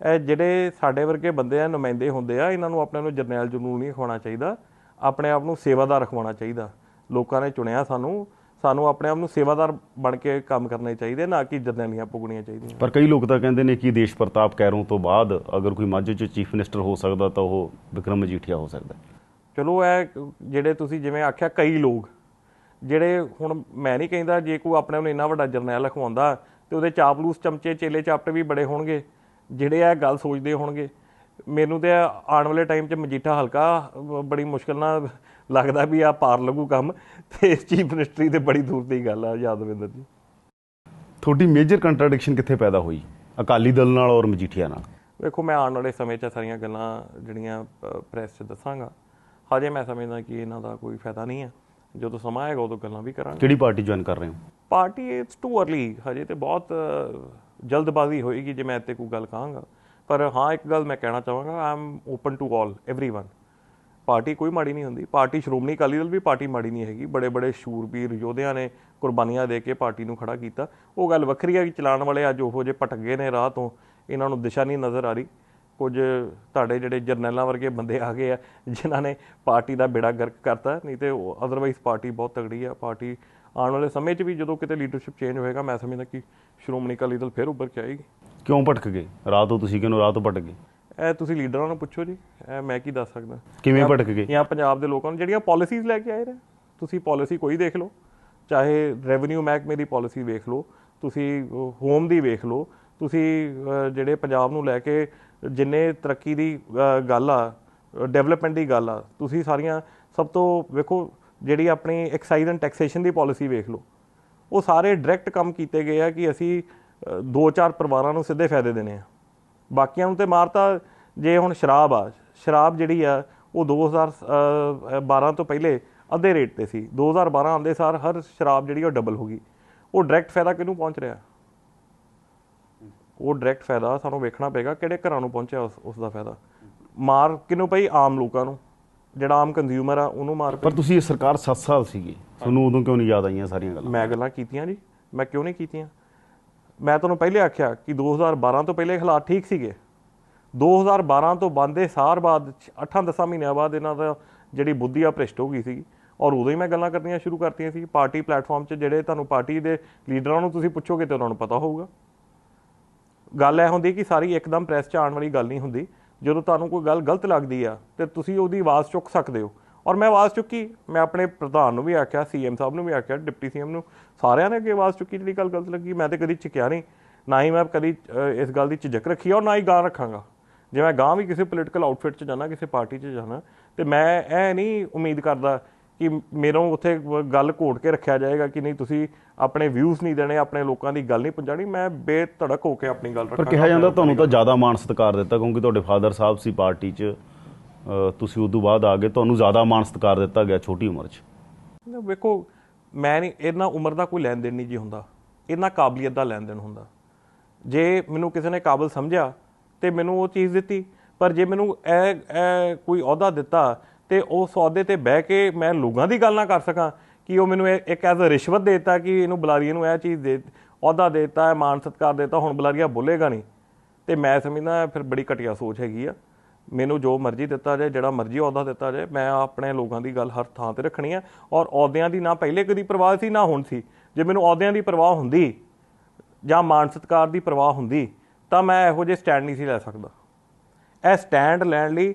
B: ਇਹ ਜਿਹੜੇ ਸਾਡੇ ਵਰਗੇ ਬੰਦੇ ਆ, ਨੁਮਾਇੰਦੇ ਹੁੰਦੇ ਆ, ਇਹਨਾਂ ਨੂੰ ਆਪਣੇ ਨੂੰ ਜਰਨੈਲ ਜਰਨੂਲ ਨਹੀਂ ਖਵਾਉਣਾ ਚਾਹੀਦਾ। ਆਪਣੇ ਆਪ ਨੂੰ ਸੇਵਾਦਾਰ ਰਖਵਾਉਣਾ ਚਾਹੀਦਾ। ਲੋਕਾਂ ਨੇ ਚੁਣਿਆ ਸਾਨੂੰ ਸਾਨੂੰ ਆਪਣੇ ਆਪ ਨੂੰ ਸੇਵਾਦਾਰ ਬਣ ਕੇ ਕੰਮ ਕਰਨੇ ਚਾਹੀਦੇ ਨਾ ਕਿ ਜਰਨੈਲੀਆਂ ਪੁਗਣੀਆਂ ਚਾਹੀਦੀਆਂ।
A: ਪਰ ਕਈ ਲੋਕ ਤਾਂ ਕਹਿੰਦੇ ਨੇ ਕਿ ਦੇਸ਼ ਪ੍ਰਤਾਪ ਕੈਰੋਂ ਤੋਂ ਬਾਅਦ ਅਗਰ ਕੋਈ ਮਾਝੇ 'ਚ ਚੀਫ ਮਿਨਿਸਟਰ ਹੋ ਸਕਦਾ ਤਾਂ ਉਹ ਵਿਕਰਮ ਮਜੀਠੀਆ ਹੋ ਸਕਦਾ।
B: ਚਲੋ ਇਹ ਜਿਹੜੇ ਤੁਸੀਂ ਜਿਵੇਂ ਆਖਿਆ ਕਈ ਲੋਕ ਜਿਹੜੇ ਹੁਣ ਮੈਂ ਨਹੀਂ ਕਹਿੰਦਾ ਜੇ ਕੋਈ ਆਪਣੇ ਨੂੰ ਇੰਨਾ ਵੱਡਾ ਜਰਨੈਲ ਲਖਵਾਉਂਦਾ ਤੇ ਉਹਦੇ ਚਾਪਲੂਸ ਚਮਚੇ ਚੇਲੇ ਚਾਪਟੇ ਵੀ ਬੜੇ ਹੋਣਗੇ ਜਿਹੜੇ ਇਹ ਗੱਲ ਸੋਚਦੇ ਹੋਣਗੇ। ਮੈਨੂੰ ਤੇ ਆਉਣ ਵਾਲੇ ਟਾਈਮ 'ਚ ਮਜੀਠਾ ਹਲਕਾ ਬੜੀ ਮੁਸ਼ਕਲ ਨਾਲ ਲੱਗਦਾ ਵੀ ਆ ਪਾਰ ਲੱਗੂ ਕੰਮ ਤੇ ਚੀਫ ਮਿਨਿਸਟਰੀ ਤੇ ਬੜੀ ਦੂਰ ਦੀ ਗੱਲ ਆ ਯਾਦਵਿੰਦਰ ਜੀ।
A: ਤੁਹਾਡੀ ਮੇਜਰ ਕੰਟਰਡਿਕਸ਼ਨ ਕਿੱਥੇ ਪੈਦਾ ਹੋਈ? ਅਕਾਲੀ ਦਲ ਨਾਲ ਔਰ ਮਜੀਠੀਆ ਨਾਲ?
B: ਵੇਖੋ ਮੈਂ ਆਉਣ ਵਾਲੇ ਸਮੇਂ 'ਚ ਸਾਰੀਆਂ ਗੱਲਾਂ ਜਿਹੜੀਆਂ ਪ੍ਰੈਸ 'ਚ ਦੱਸਾਂਗਾ। ਹਜੇ ਮੈਂ ਸਮਝਦਾ ਕਿ ਇਹਨਾਂ ਦਾ ਕੋਈ ਫਾਇਦਾ ਨਹੀਂ ਹੈ ਜਦੋਂ ਸਮਾਂ ਆਏਗਾ ਉਦੋਂ ਗੱਲਾਂ ਵੀ ਕਰਾਂਗੇ।
A: ਕਿਹੜੀ ਪਾਰਟੀ ਜੁਆਇਨ ਕਰ ਰਹੇ ਹੋ?
B: ਪਾਰਟੀ ਇਟਸ ਟੂ अर्ਲੀ ਹਜੇ ਤੇ ਬਹੁਤ ਜਲਦਬਾਜ਼ੀ ਹੋਏਗੀ ਜੇ ਮੈਂ ਇੱਥੇ ਕੋਈ ਗੱਲ ਕਹਾਂਗਾ। ਪਰ ਹਾਂ ਇੱਕ ਗੱਲ ਮੈਂ ਕਹਿਣਾ ਚਾਹਾਂਗਾ ਆਮ open to all everyone party ਕੋਈ ਮਾੜੀ ਨਹੀਂ ਹੁੰਦੀ। ਪਾਰਟੀ ਸ਼੍ਰੋਮਣੀ ਅਕਾਲੀ ਦਲ ਵੀ ਪਾਰਟੀ ਮਾੜੀ ਨਹੀਂ ਹੈਗੀ। ਬੜੇ ਬੜੇ ਸ਼ੂਰਬੀਰ ਯੋਧਿਆਂ ਨੇ ਕੁਰਬਾਨੀਆਂ ਦੇ ਕੇ ਪਾਰਟੀ ਨੂੰ ਖੜਾ ਕੀਤਾ। ਉਹ ਗੱਲ ਵੱਖਰੀ ਹੈ ਕਿ ਚਲਾਉਣ ਵਾਲੇ ਅੱਜ ਉਹੋ ਜਿਹੇ ਭਟਕ ਗਏ ਨੇ ਰਾਹ ਤੋਂ। ਇਹਨਾਂ ਨੂੰ ਦਿਸ਼ਾ ਨਹੀਂ ਨਜ਼ਰ ਆ ਰਹੀ। ਕੁਝ ਤੁਹਾਡੇ ਜਿਹੜੇ ਜਰਨੈਲਾਂ ਵਰਗੇ ਬੰਦੇ ਆ ਗਏ ਆ, ਜਿਨ੍ਹਾਂ ਨੇ ਪਾਰਟੀ ਦਾ ਬੇੜਾ ਗਰਕ ਕਰਤਾ। ਨਹੀਂ ਤੇ ਅਦਰਵਾਈਜ਼ ਪਾਰਟੀ ਬਹੁਤ ਤਗੜੀ ਆ। ਪਾਰਟੀ ਆਉਣ ਵਾਲੇ ਸਮੇਂ 'ਚ ਵੀ ਜਦੋਂ ਕਿਤੇ ਲੀਡਰਸ਼ਿਪ ਚੇਂਜ ਹੋਏਗਾ, ਮੈਂ ਸਮਝਦਾ ਕਿ ਸ਼੍ਰੋਮਣੀ ਅਕਾਲੀ ਦਲ ਫਿਰ ਉੱਭਰ ਕੇ ਆਏਗੀ।
A: ਕਿਉਂ ਭਟਕ ਗਏ? ਰਾਹ ਤੋਂ ਤੁਸੀਂ ਕਿਉਂ ਰਾਹ ਤੋਂ ਭਟਕ ਗਏ?
B: ਇਹ ਤੁਸੀਂ ਲੀਡਰਾਂ ਨੂੰ ਪੁੱਛੋ ਜੀ ਇਹ ਮੈਂ ਕੀ ਦੱਸ ਸਕਦਾ।
A: ਕਿਵੇਂ ਭਟਕ ਗਏ?
B: ਜਾਂ ਪੰਜਾਬ ਦੇ ਲੋਕਾਂ ਨੂੰ ਜਿਹੜੀਆਂ ਪਾਲਿਸੀਜ਼ ਲੈ ਕੇ ਆਏ ਨੇ ਤੁਸੀਂ ਪਾਲਿਸੀ ਕੋਈ ਦੇਖ ਲਓ ਚਾਹੇ ਰੈਵਨਿਊ ਮਹਿਕਮੇ ਦੀ ਪਾਲਿਸੀ ਵੇਖ ਲਓ ਤੁਸੀਂ ਹੋਮ ਦੀ ਵੇਖ ਲਓ ਤੁਸੀਂ ਜਿਹੜੇ ਪੰਜਾਬ ਨੂੰ ਲੈ ਕੇ ਜਿੰਨੇ ਤਰੱਕੀ ਦੀ ਗੱਲ ਆ ਡਿਵੈਲਪਮੈਂਟ ਦੀ ਗੱਲ ਆ ਤੁਸੀਂ ਸਾਰੀਆਂ ਸਭ ਤੋਂ ਵੇਖੋ ਜਿਹੜੀ ਆਪਣੀ ਐਕਸਾਈਜ਼ ਐਂਡ ਟੈਕਸੇਸ਼ਨ ਦੀ ਪਾਲਿਸੀ ਵੇਖ ਲਓ ਉਹ ਸਾਰੇ ਡਾਇਰੈਕਟ ਕੰਮ ਕੀਤੇ ਗਏ ਆ ਕਿ ਅਸੀਂ ਦੋ ਚਾਰ ਪਰਿਵਾਰਾਂ ਨੂੰ ਸਿੱਧੇ ਫਾਇਦੇ ਦੇਣੇ ਆ। ਬਾਕੀਆਂ ਨੂੰ ਤੇ ਮਾਰਤਾ ਜੇ ਹੁਣ ਸ਼ਰਾਬ ਆ ਸ਼ਰਾਬ ਜਿਹੜੀ ਆ ਉਹ 2012 ਤੋਂ ਪਹਿਲੇ ਅੱਧੇ ਰੇਟ ਤੇ ਸੀ। 2012 ਆਉਂਦੇ ਸਾਰ ਹਰ ਸ਼ਰਾਬ ਜਿਹੜੀ ਉਹ ਡਬਲ ਹੋ ਗਈ। ਉਹ ਡਾਇਰੈਕਟ ਫਾਇਦਾ ਕਿਹਨੂੰ ਪਹੁੰਚ ਰਿਹਾ? ਉਹ ਡਾਇਰੈਕਟ ਫਾਇਦਾ ਸਾਨੂੰ ਵੇਖਣਾ ਪਏਗਾ ਕਿਹੜੇ ਘਰਾਂ ਨੂੰ ਪਹੁੰਚਿਆ ਉਸ ਉਸ ਦਾ ਫਾਇਦਾ। ਮਾਰ ਕਿਹਨੂੰ ਪਈ? ਆਮ ਲੋਕਾਂ ਨੂੰ। ਜਿਹੜਾ ਆਮ ਕੰਜ਼ਿਊਮਰ ਆ ਉਹਨੂੰ ਮਾਰ
A: ਪਰ ਤੁਸੀਂ ਇਹ ਸਰਕਾਰ 7 ਸਾਲ ਸੀਗੀ। ਤੁਹਾਨੂੰ ਉਦੋਂ ਕਿਉਂ ਨਹੀਂ ਯਾਦ ਆਈਆਂ ਸਾਰੀਆਂ ਗੱਲਾਂ?
B: ਮੈਂ ਗੱਲਾਂ ਕੀਤੀਆਂ ਜੀ। ਮੈਂ ਕਿਉਂ ਨਹੀਂ ਕੀਤੀਆਂ? ਮੈਂ ਤੁਹਾਨੂੰ ਪਹਿਲੇ ਆਖਿਆ ਕਿ 2012 ਤੋਂ ਪਹਿਲੇ ਹਾਲਾਤ ਠੀਕ ਸੀਗੇ। 2012 ਤੋਂ ਬੰਦੇ ਸਾਰ ਬਾਅਦ 8-10 ਮਹੀਨਿਆਂ ਬਾਅਦ ਇਹਨਾਂ ਦਾ ਜਿਹੜੀ ਬੁੱਧੀ ਆ, ਭ੍ਰਿਸ਼ਟ ਹੋ ਗਈ ਸੀ। ਔਰ ਉਦੋਂ ਹੀ ਮੈਂ ਗੱਲਾਂ ਕਰਨੀਆਂ ਸ਼ੁਰੂ ਕਰਤੀਆਂ ਸੀ। ਪਾਰਟੀ ਪਲੇਟਫਾਰਮ 'ਚ ਜਿਹੜੇ ਤੁਹਾਨੂੰ ਪਾਰਟੀ ਦੇ ਲੀਡਰਾਂ ਨੂੰ ਤੁਸੀਂ ਪੁੱਛੋਗੇ ਤੇ ਉਹਨਾਂ ਨੂੰ ਪਤਾ ਹੋਊਗਾ। ਗੱਲ ਇਹ ਹੁੰਦੀ ਕਿ ਸਾਰੀ ਇੱਕਦਮ ਪ੍ਰੈਸ 'ਚ ਆਉਣ ਵਾਲੀ ਗੱਲ ਨਹੀਂ ਹੁੰਦੀ। ਜਦੋਂ ਤੁਹਾਨੂੰ ਕੋਈ ਗੱਲ ਗਲਤ ਲੱਗਦੀ ਆ, ਤੇ ਤੁਸੀਂ ਉਹਦੀ ਆਵਾਜ਼ ਚੁੱਕ ਸਕਦੇ ਹੋ। ਔਰ ਮੈਂ ਆਵਾਜ਼ ਚੁੱਕੀ, ਮੈਂ ਆਪਣੇ ਪ੍ਰਧਾਨ ਨੂੰ ਵੀ ਆਖਿਆ ਸੀਐਮ ਸਾਹਿਬ ਨੂੰ ਵੀ ਆਖਿਆ, ਡਿਪਟੀ ਸੀਐਮ ਨੂੰ, ਸਾਰਿਆਂ ਨੇ ਅੱਗੇ ਆਵਾਜ਼ ਚੁੱਕੀ ਜਿਹੜੀ ਗੱਲ ਗਲਤ ਲੱਗੀ। ਮੈਂ ਤੇ ਕਦੀ ਝਿਕਿਆ ਨਹੀਂ, ਨਾ ਹੀ ਮੈਂ ਕਦੀ ਇਸ ਗੱਲ ਦੀ ਝਿਜਕ ਰੱਖੀ ਔਰ ਨਾ ਹੀ ਗਾਂ ਰੱਖਾਂਗਾ। ਜੇ ਮੈਂ ਗਾਂ ਵੀ ਕਿਸੇ ਪੋਲੀਟੀਕਲ ਆਊਟਫਿਟ 'ਚ ਜਾਣਾ ਕਿਸੇ ਪਾਰਟੀ 'ਚ ਜਾਣਾ ਤੇ ਮੈਂ ਇਹ ਨਹੀਂ ਉਮੀਦ ਕਰਦਾ ਕਿ ਮੇਰੋਂ ਉੱਥੇ ਗੱਲ ਘੋਟ ਕੇ ਰੱਖਿਆ ਜਾਏਗਾ ਕਿ ਨਹੀਂ ਤੁਸੀਂ ਆਪਣੇ ਵਿਊਜ਼ ਨਹੀਂ ਦੇਣੇ ਆਪਣੇ ਲੋਕਾਂ ਦੀ ਗੱਲ ਨਹੀਂ ਪਹੁੰਚਾਣੀ ਮੈਂ ਬੇਧੜਕ ਹੋ ਕੇ ਆਪਣੀ ਗੱਲ
A: ਪਰ
B: ਰੱਖਾਂਗਾ
A: ਕਿਹਾ ਜਾਂਦਾ ਤੁਹਾਨੂੰ ਤਾਂ ਜ਼ਿਆਦਾ ਮਾਣ ਸਤਿਕਾਰ ਦਿੱਤਾ ਕਿਉਂਕਿ ਤੁਹਾਡੇ ਫਾਦਰ ਸਾਹਿਬ ਸੀ ਪਾਰਟੀ 'ਚ ਤੁਸੀਂ ਉਦੋਂ ਬਾਅਦ ਆ ਗਏ ਤੁਹਾਨੂੰ ਜ਼ਿਆਦਾ ਮਾਣ ਸਤਿਕਾਰ ਦਿੱਤਾ ਗਿਆ ਛੋਟੀ ਉਮਰ 'ਚ।
B: ਵੇਖੋ ਮੈਂ ਨਹੀਂ ਇਹਨਾਂ ਉਮਰ ਦਾ ਕੋਈ ਲੈਣ ਦੇਣ ਨਹੀਂ ਜੀ ਹੁੰਦਾ। ਇਹਨਾਂ ਕਾਬਲੀਅਤ ਦਾ ਲੈਣ ਦੇਣ ਹੁੰਦਾ। ਜੇ ਮੈਨੂੰ ਕਿਸੇ ਨੇ ਕਾਬਲ ਸਮਝਿਆ ਤੇ ਮੈਨੂੰ ਉਹ ਚੀਜ਼ ਦਿੱਤੀ। ਪਰ ਜੇ ਮੈਨੂੰ ਇਹ ਇਹ ਕੋਈ ਅਹੁਦਾ ਦਿੱਤਾ ਤੇ ਉਸ ਅਹੁਦੇ ਤੇ ਬਹਿ ਕੇ ਮੈਂ ਲੋਕਾਂ ਦੀ ਗੱਲ ਨਾ ਕਰ ਸਕਾਂ ਕਿ ਉਹ ਮੈਨੂੰ ਇਹ- ਇੱਕ ਐਜ਼ ਅ ਰਿਸ਼ਵਤ ਦੇਤਾ ਕਿ ਇਹਨੂੰ ਬੁਲਾਰੀਏ ਨੂੰ ਇਹ ਚੀਜ਼ ਦੇ, ਅਹੁਦਾ ਦੇਤਾ ਹੈ ਮਾਨ ਸਤਕਾਰ ਦੇਤਾ, ਹੁਣ ਬੁਲਾਰੀਆ ਬੋਲੇਗਾ ਨਹੀਂ। ਤੇ ਮੈਂ ਸਮਝਦਾ ਫਿਰ ਬੜੀ ਘਟੀਆ ਸੋਚ ਹੈਗੀ ਆ। ਮੈਨੂੰ ਜੋ ਮਰਜ਼ੀ ਦਿੱਤਾ ਜਾਏ, ਜਿਹੜਾ ਮਰਜ਼ੀ ਅਹੁਦਾ ਦਿੱਤਾ ਜਾਏ, ਮੈਂ ਆਪਣੇ ਲੋਕਾਂ ਦੀ ਗੱਲ ਹਰ ਥਾਂ ਤੇ ਰੱਖਣੀ ਹੈ ਔਰ ਅਹੁਦਿਆਂ ਦੀ ਨਾ ਪਹਿਲੇ ਕਦੀ ਪਰਵਾਹ ਸੀ, ਨਾ ਹੁਣ ਸੀ। ਜੇ ਮੈਨੂੰ ਅਹੁਦਿਆਂ ਦੀ ਪਰਵਾਹ ਹੁੰਦੀ ਜਾਂ ਮਾਨ ਸਤਕਾਰ ਦੀ ਪਰਵਾਹ ਹੁੰਦੀ ਤਾਂ ਮੈਂ ਇਹੋ ਜਿਹੇ ਸਟੈਂਡ ਨਹੀਂ ਸੀ ਲੈ ਸਕਦਾ। ਇਹ ਸਟੈਂਡ ਲੈਣ ਲਈ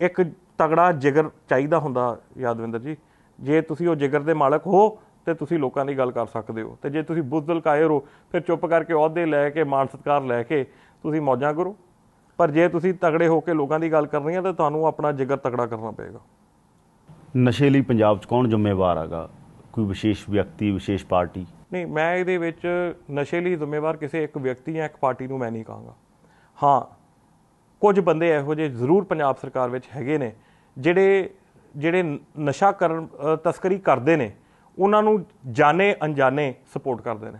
B: ਇੱਕ ਤਗੜਾ ਜਿਗਰ ਚਾਹੀਦਾ ਹੁੰਦਾ, ਯਾਦਵਿੰਦਰ ਜੀ। ਜੇ ਤੁਸੀਂ ਉਹ ਜਿਗਰ ਦੇ ਮਾਲਕ ਹੋ, ਤੇ ਤੁਸੀਂ ਲੋਕਾਂ ਦੀ ਗੱਲ ਕਰ ਸਕਦੇ ਹੋ। ਤੇ ਜੇ ਤੁਸੀਂ ਬੁੱਧਲ ਕਾਇਰ ਹੋ, ਫਿਰ ਚੁੱਪ ਕਰਕੇ ਅਹੁਦੇ ਲੈ ਕੇ ਮਾਨ ਸਤਕਾਰ ਲੈ ਕੇ ਤੁਸੀਂ ਮੌਜਾਂ ਕਰੋ। ਪਰ ਜੇ ਤੁਸੀਂ ਤਗੜੇ ਹੋ ਕੇ ਲੋਕਾਂ ਦੀ ਗੱਲ ਕਰਨੀ ਹੈ, ਤਾਂ ਤੁਹਾਨੂੰ ਆਪਣਾ ਜਿਗਰ ਤਗੜਾ ਕਰਨਾ ਪਏਗਾ।
A: ਨਸ਼ੇ ਲਈ ਪੰਜਾਬ 'ਚ ਕੌਣ ਜ਼ਿੰਮੇਵਾਰ ਹੈਗਾ? ਕੋਈ ਵਿਸ਼ੇਸ਼ ਵਿਅਕਤੀ, ਵਿਸ਼ੇਸ਼ ਪਾਰਟੀ?
B: ਨਹੀਂ ਮੈਂ ਇਹਦੇ ਵਿੱਚ ਨਸ਼ੇ ਲਈ ਜ਼ਿੰਮੇਵਾਰ ਕਿਸੇ ਇੱਕ ਵਿਅਕਤੀ ਜਾਂ ਇੱਕ ਪਾਰਟੀ ਨੂੰ ਮੈਂ ਨਹੀਂ ਕਹਾਂਗਾ। ਹਾਂ ਕੁਝ ਬੰਦੇ ਇਹੋ ਜਿਹੇ ਜ਼ਰੂਰ ਪੰਜਾਬ ਸਰਕਾਰ ਵਿੱਚ ਹੈਗੇ ਨੇ ਜਿਹੜੇ ਜਿਹੜੇ ਨਸ਼ਾ ਕਰਨ ਤਸਕਰੀ ਕਰਦੇ ਨੇ ਉਹਨਾਂ ਨੂੰ ਜਾਣੇ ਅਣਜਾਣੇ ਸਪੋਰਟ ਕਰਦੇ ਨੇ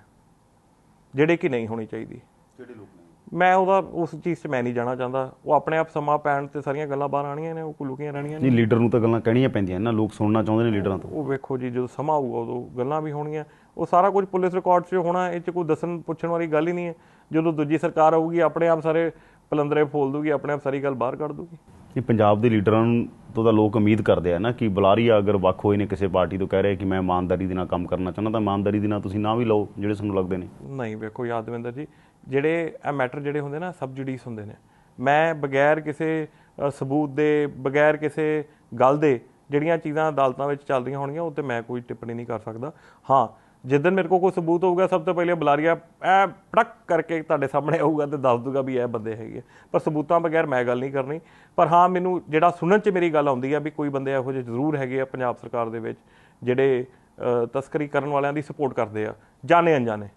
B: ਜਿਹੜੇ ਕਿ ਨਹੀਂ ਹੋਣੀ ਚਾਹੀਦੀ।
A: ਕਿਹੜੇ ਲੋਕ ਨੇ?
B: ਮੈਂ ਉਹਦਾ ਉਸ ਚੀਜ਼ 'ਚ ਮੈਂ ਨਹੀਂ ਜਾਣਾ ਚਾਹੁੰਦਾ। ਉਹ ਆਪਣੇ ਆਪ ਸਮਾਂ ਪੈਣ ਤੇ ਸਾਰੀਆਂ ਗੱਲਾਂ ਬਾਹਰ ਆਣੀਆਂ ਨੇ ਉਹ ਕੋਈ ਲੁਕੀਆਂ ਰਹਿਣੀਆਂ ਨੇ।
A: ਨਹੀਂ ਲੀਡਰ ਨੂੰ ਤਾਂ ਗੱਲਾਂ ਕਹਿਣੀਆਂ ਪੈਂਦੀਆਂ ਨਾ ਲੋਕ ਸੁਣਨਾ ਚਾਹੁੰਦੇ ਨੇ ਲੀਡਰਾਂ ਤੋਂ।
B: ਉਹ ਵੇਖੋ ਜੀ ਜਦੋਂ ਸਮਾਂ ਆਊਗਾ ਉਦੋਂ ਗੱਲਾਂ ਵੀ ਹੋਣਗੀਆਂ। ਉਹ ਸਾਰਾ ਕੁਝ ਪੁਲਿਸ ਰਿਕਾਰਡ 'ਚ ਹੋਣਾ ਇਹ 'ਚ ਕੋਈ ਦੱਸਣ ਪੁੱਛਣ ਵਾਲੀ ਗੱਲ ਹੀ ਨਹੀਂ ਹੈ। ਜਦੋਂ ਦੂਜੀ ਸਰਕਾਰ ਆਊਗੀ ਆਪਣੇ ਆਪ ਸਾਰੇ ਪਲੰਦਰੇ ਫੋਲ ਦੂਗੀ ਆਪਣੇ ਆਪ ਸਾਰੀ ਗੱਲ ਬਾਹਰ ਕੱਢ ਦੂਗੀ।
A: ਇਹ ਪੰਜਾਬ ਦੇ ਲੀਡਰਾਂ ਤੋਂ ਤਾਂ ਲੋਕ ਉਮੀਦ ਕਰਦੇ ਆ ਨਾ ਕਿ ਬੁਲਾਰੀਆ ਅਗਰ ਵੱਖ ਹੋਏ ਨੇ ਕਿਸੇ ਪਾਰਟੀ ਤੋਂ ਕਹਿ ਰਹੇ ਕਿ ਮੈਂ ਇਮਾਨਦਾਰੀ ਦੇ ਨਾਲ ਕੰਮ ਕਰਨਾ ਚਾਹੁੰਦਾ ਤਾਂ ਇਮਾਨਦਾਰੀ ਦੇ ਨਾਲ ਤੁਸੀਂ ਨਾ ਵੀ ਲਓ ਜਿਹੜੇ ਤੁਹਾਨੂੰ ਲੱਗਦੇ ਨੇ।
B: ਨਹੀਂ ਵੇਖੋ ਯਾਦਵਿੰਦਰ ਜੀ ਜਿਹੜੇ ਇਹ ਮੈਟਰ ਜਿਹੜੇ ਹੁੰਦੇ ਨਾ ਸਬ ਜੁਡੀਸ ਹੁੰਦੇ ਨੇ। ਮੈਂ ਬਗੈਰ ਕਿਸੇ ਸਬੂਤ ਦੇ ਬਗੈਰ ਕਿਸੇ ਗੱਲ ਦੇ ਜਿਹੜੀਆਂ ਚੀਜ਼ਾਂ ਅਦਾਲਤਾਂ ਵਿੱਚ ਚੱਲਦੀਆਂ ਹੋਣਗੀਆਂ ਉਹ ਤੇ ਮੈਂ ਕੋਈ ਟਿੱਪਣੀ ਨਹੀਂ ਕਰ ਸਕਦਾ। ਹਾਂ ਜਿੱਦਨ ਮੇਰੇ ਕੋਲ ਕੋਈ ਸਬੂਤ ਹੋਊਗਾ ਸਭ ਤੋਂ ਪਹਿਲੇ ਬੁਲਾਰੀਆ ਐ ਪਟਕ ਕਰਕੇ ਤੁਹਾਡੇ ਸਾਹਮਣੇ ਆਊਗਾ ਤੇ ਦੱਸ ਦੂਗਾ ਵੀ ਇਹ ਬੰਦੇ ਹੈਗੇ। ਪਰ ਸਬੂਤਾਂ ਬਗੈਰ ਮੈਂ ਗੱਲ ਨਹੀਂ ਕਰਨੀ। ਪਰ ਹਾਂ ਮੈਨੂੰ ਜਿਹੜਾ ਸੁਣਨ 'ਚ ਮੇਰੀ ਗੱਲ ਆਉਂਦੀ ਆ ਵੀ ਕੋਈ ਬੰਦੇ ਇਹੋ ਜਿਹੇ ਜ਼ਰੂਰ ਹੈਗੇ ਆ ਪੰਜਾਬ ਸਰਕਾਰ ਦੇ ਵਿੱਚ ਜਿਹੜੇ ਤਸਕਰੀ ਕਰਨ ਵਾਲਿਆਂ ਦੀ ਸਪੋਰਟ ਕਰਦੇ ਆ ਜਾਣੇ ਅਣਜਾਣੇ।